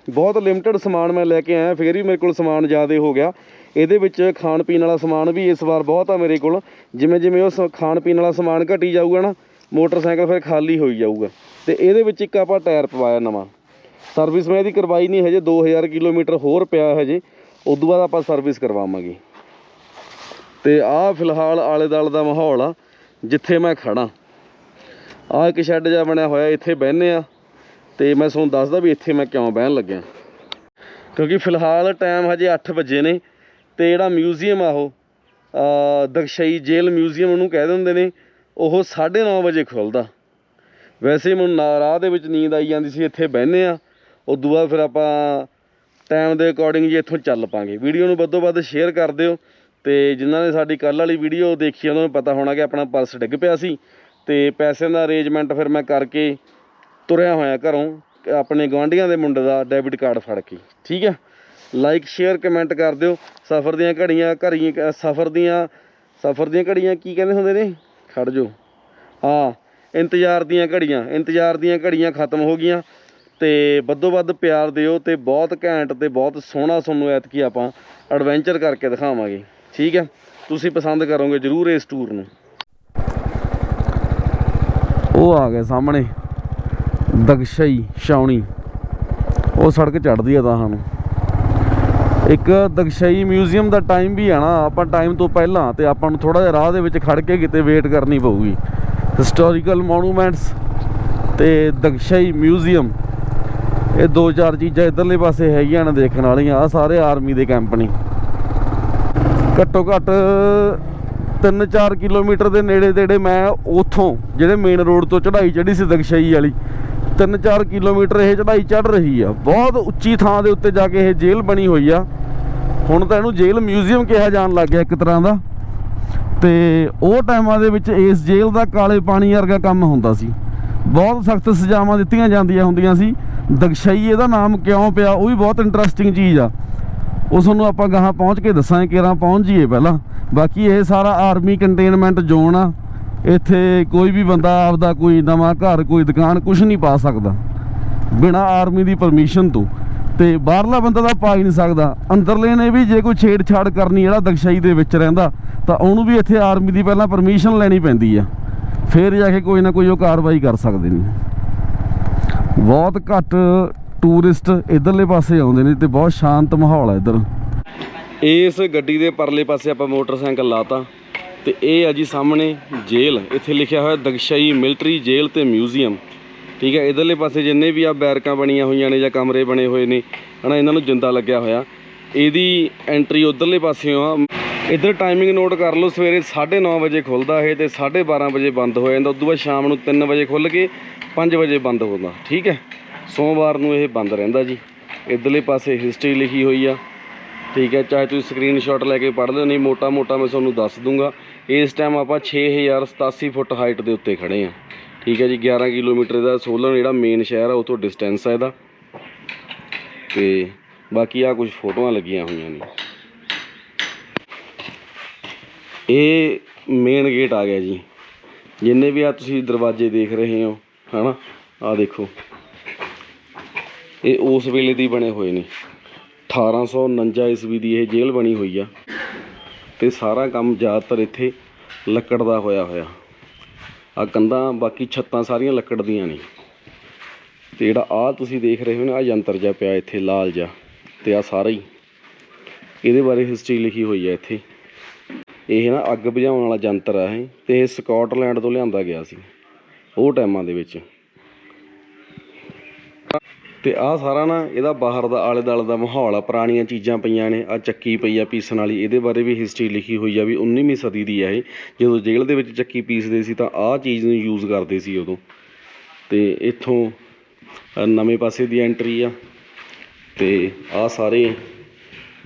ਬਹੁਤ ਲਿਮਟਿਡ ਸਮਾਨ ਮੈਂ ਲੈ ਕੇ ਆਇਆ, ਫਿਰ ਵੀ ਮੇਰੇ ਕੋਲ ਸਮਾਨ ਜ਼ਿਆਦਾ ਹੋ ਗਿਆ। ਇਹਦੇ ਵਿੱਚ ਖਾਣ ਪੀਣ ਵਾਲਾ ਸਮਾਨ ਵੀ ਇਸ ਵਾਰ ਬਹੁਤ ਆ ਮੇਰੇ ਕੋਲ। ਜਿਵੇਂ ਜਿਵੇਂ ਉਹ ਸ- ਖਾਣ ਪੀਣ ਵਾਲਾ ਸਮਾਨ ਘਟੀ ਜਾਊਗਾ ਨਾ, ਮੋਟਰਸਾਈਕਲ ਫਿਰ ਖਾਲੀ ਹੋਈ ਜਾਊਗਾ। ਤੇ ਇਹਦੇ ਵਿੱਚ ਇੱਕ ਆਪਾਂ ਟਾਇਰ ਪਵਾਇਆ ਨਵਾਂ। ਸਰਵਿਸ ਮੈਂ ਇਹਦੀ ਕਰਵਾਈ ਨਹੀਂ ਹਜੇ 2000 ਕਿਲੋਮੀਟਰ ਹੋਰ ਪਿਆ ਹਜੇ। ਉਦੋਂ ਬਾਅਦ ਆਪਾਂ ਸਰਵਿਸ ਕਰਵਾਵਾਂਗੇ। ਤੇ ਆਹ ਫਿਲਹਾਲ ਆਲੇ ਦਾਲੇ ਦਾ ਮਾਹੌਲ ਆ, ਜਿੱਥੇ ਮੈਂ ਖੜਾ। ਆਹ ਇੱਕ ਸ਼ੈੱਡ ਜਿਹਾ ਬਣਿਆ ਹੋਇਆ, ਇੱਥੇ ਬਹਿੰਦੇ ਆ, ਤੇ ਮੈਂ ਤੁਹਾਨੂੰ ਦੱਸਦਾ ਵੀ ਇੱਥੇ ਮੈਂ ਕਿਉਂ ਬਹਿਣ ਲੱਗਿਆ। ਕਿਉਂਕਿ ਫਿਲਹਾਲ ਟਾਈਮ ਹਜੇ 8 ਵਜੇ ਨੇ, ਤੇ ਜਿਹੜਾ ਮਿਊਜ਼ੀਅਮ ਆ ਉਹ ਦਕਸ਼ਈ ਜੇਲ੍ਹ ਮਿਊਜ਼ੀਅਮ ਉਹਨੂੰ ਕਹਿ ਦਿੰਦੇ ਨੇ, ਉਹ 9:30 ਵਜੇ ਖੁੱਲਦਾ। ਵੈਸੇ ਮੈਨੂੰ ਨਾ ਰਾਹ ਦੇ ਵਿੱਚ ਨੀਂਦ ਆਈ ਜਾਂਦੀ ਸੀ, ਇੱਥੇ ਬਹਿੰਦੇ ਆ, ਉਦੋਂ ਬਾਅਦ ਫਿਰ ਆਪਾਂ ਟਾਈਮ ਦੇ ਅਕੋਰਡਿੰਗ ਜੇ ਇੱਥੋਂ ਚੱਲ ਪਾਂਗੇ। ਵੀਡੀਓ ਨੂੰ ਵੱਧੋ ਵੱਧ ਸ਼ੇਅਰ ਕਰ ਦਿਓ ਅਤੇ ਜਿਨ੍ਹਾਂ ਨੇ ਸਾਡੀ ਕੱਲ੍ਹ ਵਾਲੀ ਵੀਡੀਓ ਦੇਖੀ, ਉਹਨਾਂ ਨੂੰ ਪਤਾ ਹੋਣਾ ਕਿ ਆਪਣਾ ਪਰਸ ਡਿੱਗ ਪਿਆ ਸੀ। ਅਤੇ ਪੈਸਿਆਂ ਦਾ ਅਰੇਂਜਮੈਂਟ ਫਿਰ ਮੈਂ ਕਰਕੇ ਤੁਰਿਆ ਹੋਇਆ ਘਰੋਂ, ਆਪਣੇ ਗਵਾਂਢੀਆਂ ਦੇ ਮੁੰਡੇ ਦਾ ਡੈਬਿਟ ਕਾਰਡ ਫੜ ਕੇ। ਠੀਕ ਹੈ? ਲਾਈਕ ਸ਼ੇਅਰ ਕਮੈਂਟ ਕਰ ਦਿਓ। ਸਫ਼ਰ ਦੀਆਂ ਘੜੀਆਂ ਘੜੀਆਂ, ਸਫ਼ਰ ਦੀਆਂ ਸਫ਼ਰ ਦੀਆਂ ਘੜੀਆਂ ਕੀ ਕਹਿੰਦੇ ਹੁੰਦੇ ਨੇ? ਖੜ ਜਾਓ। ਹਾਂ, ਇੰਤਜ਼ਾਰ ਦੀਆਂ ਘੜੀਆਂ, ਇੰਤਜ਼ਾਰ ਦੀਆਂ ਘੜੀਆਂ ਖਤਮ ਹੋ ਗਈਆਂ। ਤੇ ਵੱਧੋ ਵੱਧ ਪਿਆਰ ਦਿਓ ਤੇ ਬਹੁਤ ਘੈਂਟ ਤੇ ਬਹੁਤ ਸੋਹਣਾ ਤੁਹਾਨੂੰ ਐਤਕੀ ਆਪਾਂ ਐਡਵੈਂਚਰ ਕਰਕੇ ਦਿਖਾਵਾਂਗੇ। ਠੀਕ ਹੈ। ਤੁਸੀਂ ਪਸੰਦ ਕਰੋਗੇ ਜਰੂਰ ਇਸ ਟੂਰ ਨੂੰ। ਉਹ ਆ ਗਿਆ ਸਾਹਮਣੇ। ਦਗਸ਼ਈ ਛਾਉਣੀ। ਉਹ ਸੜਕ ਚੜਦੀ ਆ ਤਾਂ ਸਾਨੂੰ। ਇੱਕ ਦਕਸ਼ਈ ਮਿਊਜ਼ੀਅਮ ਦਾ ਟਾਈਮ ਵੀ ਆ ਨਾ, ਆਪਾਂ ਟਾਈਮ ਤੋਂ ਪਹਿਲਾਂ ਤੇ ਆਪਾਂ ਨੂੰ ਥੋੜਾ ਜਿਹਾ ਰਾਹ ਦੇ ਵਿੱਚ ਖੜ ਕੇ ਕਿਤੇ ਵੇਟ ਕਰਨੀ ਪਊਗੀ। ਹਿਸਟੋਰੀਕਲ ਮੋਨੂਮੈਂਟਸ ਤੇ ਦਕਸ਼ਈ ਮਿਊਜ਼ੀਅਮ। ਇਹ ਦੋ ਚਾਰ ਚੀਜ਼ਾਂ ਇਧਰਲੇ ਪਾਸੇ ਹੈਗੀਆਂ ਨੇ ਦੇਖਣ ਵਾਲੀਆਂ ਆ ਸਾਰੇ ਆਰਮੀ ਦੇ ਕੈਂਪ ਨੇ। ਘੱਟੋ ਘੱਟ 3-4 ਕਿਲੋਮੀਟਰ ਦੇ ਨੇੜੇ ਤੇੜੇ ਮੈਂ ਉਥੋਂ, ਜਿਹੜੇ ਮੇਨ ਰੋਡ ਤੋਂ ਚੜ੍ਹਾਈ ਚੜੀ ਸੀ ਦਕਸ਼ਈ ਵਾਲੀ 3-4 ਕਿਲੋਮੀਟਰ ਇਹ ਚੜ੍ਹਾਈ ਚੜ ਰਹੀ ਆ। ਬਹੁਤ ਉੱਚੀ ਥਾਂ ਦੇ ਉੱਤੇ ਜਾ ਕੇ ਇਹ ਜੇਲ੍ਹ ਬਣੀ ਹੋਈ ਆ। ਹੁਣ ਤਾਂ ਇਹਨੂੰ ਜੇਲ੍ਹ ਮਿਊਜ਼ੀਅਮ ਕਿਹਾ ਜਾਣ ਲੱਗ ਗਿਆ ਇੱਕ ਤਰ੍ਹਾਂ ਦਾ। ਤੇ ਉਹ ਟਾਈਮਾਂ ਦੇ ਵਿੱਚ ਇਸ ਜੇਲ੍ਹ ਦਾ ਕਾਲੇ ਪਾਣੀ ਵਰਗਾ ਕੰਮ ਹੁੰਦਾ ਸੀ। ਬਹੁਤ ਸਖਤ ਸਜ਼ਾਵਾਂ ਦਿੱਤੀਆਂ ਜਾਂਦੀਆਂ ਹੁੰਦੀਆਂ ਸੀ। ਦਕਸ਼ਈ ਇਹਦਾ ਨਾਮ ਕਿਉਂ ਪਿਆ, ਉਹ ਵੀ ਬਹੁਤ ਇੰਟਰਸਟਿੰਗ ਚੀਜ਼ ਆ। ਉਸ ਨੂੰ ਆਪਾਂ ਗਾਹਾਂ ਪਹੁੰਚ ਕੇ ਦੱਸਾਂ ਕਿਰਾਂ ਪਹੁੰਚ ਜੀਏ ਪਹਿਲਾਂ। ਬਾਕੀ ਇਹ ਸਾਰਾ ਆਰਮੀ ਕੰਟੇਨਮੈਂਟ ਜ਼ੋਨ ਆ। ਇੱਥੇ ਕੋਈ ਵੀ ਬੰਦਾ ਆਪਦਾ ਕੋਈ ਨਵਾਂ ਘਰ, ਕੋਈ ਦੁਕਾਨ ਕੁਝ ਨਹੀਂ ਪਾ ਸਕਦਾ। ਬਿਨਾ ਆਰਮੀ ਦੀ ਪਰਮਿਸ਼ਨ ਤੋਂ। ਤੇ ਬਾਹਰਲਾ ਬੰਦਾ ਤਾਂ ਪਾ ਹੀ ਨਹੀਂ ਸਕਦਾ। ਅੰਦਰਲੇ ਨੇ ਵੀ ਜੇ ਕੋਈ ਛੇੜਛਾੜ ਕਰਨੀ ਜਿਹੜਾ ਦਕਸ਼ਾਈ ਦੇ ਵਿੱਚ ਰਹਿੰਦਾ, ਤਾਂ ਉਹਨੂੰ ਵੀ ਇੱਥੇ ਆਰਮੀ ਦੀ ਪਹਿਲਾਂ ਪਰਮਿਸ਼ਨ ਲੈਣੀ ਪੈਂਦੀ ਆ। ਫਿਰ ਜਾ ਕੇ ਕੋਈ ਨਾ ਕੋਈ ਉਹ ਕਾਰਵਾਈ ਕਰ ਸਕਦੇ ਨੇ। ਬਹੁਤ ਘੱਟ ਟੂਰਿਸਟ ਇਧਰਲੇ ਪਾਸੇ ਆਉਂਦੇ ਨੇ ਤੇ ਬਹੁਤ ਸ਼ਾਂਤ ਮਾਹੌਲ ਹੈ ਇਧਰ। ਇਸ ਗੱਡੀ ਦੇ ਪਰਲੇ ਪਾਸੇ ਆਪਾਂ ਮੋਟਰਸਾਈਕਲ ਲਾਤਾ ਤੇ ਇਹ ਆ ਜੀ ਸਾਹਮਣੇ ਜੇਲ੍ਹ। ਇੱਥੇ ਲਿਖਿਆ ਹੋਇਆ ਦਗਸ਼ਾਈ ਮਿਲਟਰੀ ਜੇਲ੍ਹ ਤੇ ਮਿਊਜ਼ੀਅਮ। ਠੀਕ ਹੈ, ਇਧਰਲੇ ਪਾਸੇ ਜਿੰਨੇ ਵੀ ਆ ਬੈਰਕਾਂ ਬਣੀਆਂ ਹੋਈਆਂ ਨੇ ਜਾਂ ਕਮਰੇ ਬਣੇ ਹੋਏ ਨੇ, ਹਨਾ, ਇਹਨਾਂ ਨੂੰ ਜਿੰਦਾ ਲੱਗਿਆ ਹੋਇਆ। ਇਹਦੀ ਐਂਟਰੀ ਉਧਰਲੇ ਪਾਸਿਓਂ ਆ। ਇੱਧਰ ਟਾਈਮਿੰਗ ਨੋਟ ਕਰ ਲਓ, ਸਵੇਰੇ 9:30 ਵਜੇ ਖੁੱਲਦਾ ਇਹ ਤੇ 12:30 ਵਜੇ ਬੰਦ ਹੋ ਜਾਂਦਾ। ਉਦੋਂ ਬਾਅਦ ਸ਼ਾਮ ਨੂੰ 3 ਵਜੇ ਖੁੱਲ ਕੇ 5 ਵਜੇ ਬੰਦ ਹੁੰਦਾ। ਠੀਕ ਹੈ? ਸੋਮਵਾਰ ਨੂੰ ਇਹ ਬੰਦ ਰਹਿੰਦਾ ਜੀ। ਇਧਰਲੇ ਪਾਸੇ ਹਿਸਟਰੀ ਲਿਖੀ ਹੋਈ ਆ। ਠੀਕ ਹੈ, ਚਾਹੇ ਤੁਸੀਂ ਸਕਰੀਨਸ਼ਾਟ ਲੈ ਕੇ ਪੜ੍ਹ ਲਿਓ, ਨਹੀਂ ਮੋਟਾ ਮੋਟਾ ਮੈਂ ਤੁਹਾਨੂੰ ਦੱਸ ਦੂੰਗਾ। ਇਸ ਟਾਈਮ ਆਪਾਂ 6087 ਫੁੱਟ ਹਾਈਟ ਦੇ ਉੱਤੇ ਖੜੇ ਆ। ਠੀਕ ਹੈ ਜੀ 11 ਕਿਲੋਮੀਟਰ ਦਾ ਸੋਲਨ ਜਿਹੜਾ ਮੇਨ ਸ਼ਹਿਰ ਆ, ਉਹ ਤੋਂ ਡਿਸਟੈਂਸ ਆ ਇਹਦਾ। ਤੇ ਬਾਕੀ ਆ ਕੁਝ ਫੋਟੋਆਂ ਲੱਗੀਆਂ ਹੋਈਆਂ ਨੇ। ਇਹ ਮੇਨ ਗੇਟ ਆ ਗਿਆ ਜੀ। ਜਿੰਨੇ ਵੀ ਆ ਤੁਸੀਂ ਦਰਵਾਜ਼ੇ ਦੇਖ ਰਹੇ ਹੋ, ਹਨਾ? ਆ ਦੇਖੋ। ਇਹ ਉਸ ਵੇਲੇ ਦੀ ਬਣੇ ਹੋਏ ਨੇ। 1849 ਈਸਵੀ ਦੀ ਇਹ ਜੇਲ੍ਹ ਬਣੀ ਹੋਈ ਆ ਤੇ ਸਾਰਾ ਕੰਮ ਜ਼ਿਆਦਾਤਰ ਇੱਥੇ ਲੱਕੜ ਦਾ ਹੋਇਆ ਹੋਇਆ। ਆ ਕੰਧਾਂ, ਬਾਕੀ ਛੱਤਾਂ ਸਾਰੀਆਂ ਲੱਕੜ ਦੀਆਂ ਨੇ। ਤੇ ਜਿਹੜਾ ਆ ਤੁਸੀਂ ਦੇਖ ਰਹੇ ਹੋ ਨਾ ਆ ਯੰਤਰ ਜਿਹਾ ਪਿਆ ਇੱਥੇ, ਲਾਲ ਜਿਹਾ। ਤੇ ਆ ਸਾਰਾ ਹੀ। ਇਹਦੇ ਬਾਰੇ ਹਿਸਟਰੀ ਲਿਖੀ ਹੋਈ ਹੈ ਇੱਥੇ। ਇਹ ਨਾ ਅੱਗ ਬੁਝਾਉਣ ਵਾਲਾ ਯੰਤਰ ਆ ਇਹ। ਤੇ ਇਹ ਸਕਾਟਲੈਂਡ ਤੋਂ ਲਿਆਂਦਾ ਗਿਆ ਸੀ। ਉਹ ਟਾਈਮਾਂ ਦੇ ਵਿੱਚ। ਤੇ ਆਹ ਸਾਰਾ ਨਾ ਇਹਦਾ ਬਾਹਰ ਦਾ ਆਲੇ ਦੁਆਲੇ ਦਾ ਮਾਹੌਲ ਆ, ਪੁਰਾਣੀਆਂ ਚੀਜ਼ਾਂ ਪਈਆਂ ਨੇ, ਆ ਚੱਕੀ ਪਈ ਆ ਪੀਸਣ ਵਾਲੀ, ਇਹਦੇ ਬਾਰੇ ਵੀ ਹਿਸਟਰੀ ਲਿਖੀ ਹੋਈ ਆ ਵੀ 19ਵੀਂ ਸਦੀ ਦੀ ਆ ਇਹ। ਜਦੋਂ ਜੇਲ੍ਹ ਦੇ ਵਿੱਚ ਚੱਕੀ ਪੀਸਦੇ ਸੀ ਤਾਂ ਆਹ ਚੀਜ਼ ਨੂੰ ਯੂਜ਼ ਕਰਦੇ ਸੀ ਉਦੋਂ। ਤੇ ਇੱਥੋਂ ਨਵੇਂ ਪਾਸੇ ਦੀ ਐਂਟਰੀ ਆ, ਤੇ ਆਹ ਸਾਰੇ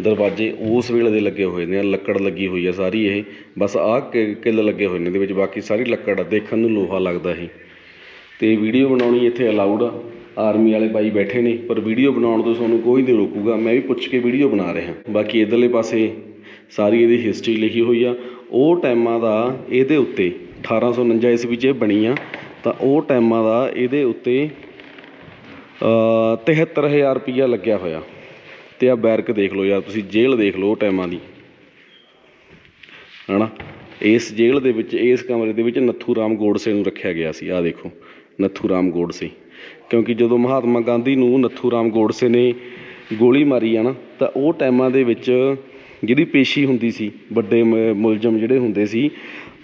ਦਰਵਾਜ਼ੇ ਉਸ ਵੇਲੇ ਦੇ ਲੱਗੇ ਹੋਏ ਨੇ ਲੱਕੜ ਲੱਗੀ ਹੋਈ ਆ ਸਾਰੀ ਇਹ। ਬਸ ਆਹ ਕਿ- ਕਿੱਲ ਲੱਗੇ ਹੋਏ ਨੇ ਇਹਦੇ ਵਿੱਚ, ਬਾਕੀ ਸਾਰੀ ਲੱਕੜ ਆ, ਦੇਖਣ ਨੂੰ ਲੋਹਾ ਲੱਗਦਾ ਇਹ। ਤੇ ਵੀਡੀਓ ਬਣਾਉਣੀ ਇੱਥੇ ਅਲਾਉਡ ਆ। ਆਰਮੀ ਵਾਲੇ ਬਾਈ ਬੈਠੇ ਨੇ, ਪਰ ਵੀਡੀਓ ਬਣਾਉਣ ਤੋਂ ਤੁਹਾਨੂੰ ਕੋਈ ਨਹੀਂ ਰੋਕੂਗਾ। ਮੈਂ ਵੀ ਪੁੱਛ ਕੇ ਵੀਡੀਓ ਬਣਾ ਰਿਹਾ। ਬਾਕੀ ਇਧਰਲੇ ਪਾਸੇ ਸਾਰੀ ਇਹਦੀ ਹਿਸਟਰੀ ਲਿਖੀ ਹੋਈ ਆ। ਉਹ ਟਾਈਮਾਂ ਦਾ ਇਹਦੇ ਉੱਤੇ 1849 ਈਸਵੀ 'ਚ ਇਹ ਬਣੀ ਆ। ਤਾਂ ਉਹ ਟਾਈਮਾਂ ਦਾ ਇਹਦੇ ਉੱਤੇ ਅ 73000 ਰੁਪਈਆ ਲੱਗਿਆ ਹੋਇਆ। ਤੇ ਆ ਬੈਰਕ ਦੇਖ ਲਓ ਯਾਰ, ਤੁਸੀਂ ਜੇਲ੍ਹ ਦੇਖ ਲਓ ਉਹ ਟਾਈਮਾਂ ਦੀ। ਹਨਾ? ਇਸ ਜੇਲ੍ਹ ਦੇ ਵਿੱਚ, ਇਸ ਕਮਰੇ ਦੇ ਵਿੱਚ ਨੱਥੂ ਰਾਮ ਗੋਡਸੇ ਨੂੰ ਰੱਖਿਆ ਗਿਆ ਸੀ। ਆ ਦੇਖੋ, ਨੱਥੂ ਰਾਮ ਗੋਡਸੇ। ਕਿਉਂਕਿ ਜਦੋਂ ਮਹਾਤਮਾ ਗਾਂਧੀ ਨੂੰ ਨੱਥੂ ਰਾਮ ਗੋਡਸੇ ਨੇ ਗੋਲੀ ਮਾਰੀ ਆ ਨਾ, ਤਾਂ ਉਹ ਟਾਈਮਾਂ ਦੇ ਵਿੱਚ ਜਿਹੜੀ ਪੇਸ਼ੀ ਹੁੰਦੀ ਸੀ, ਵੱਡੇ ਮ- ਮੁਲਜ਼ਮ ਜਿਹੜੇ ਹੁੰਦੇ ਸੀ,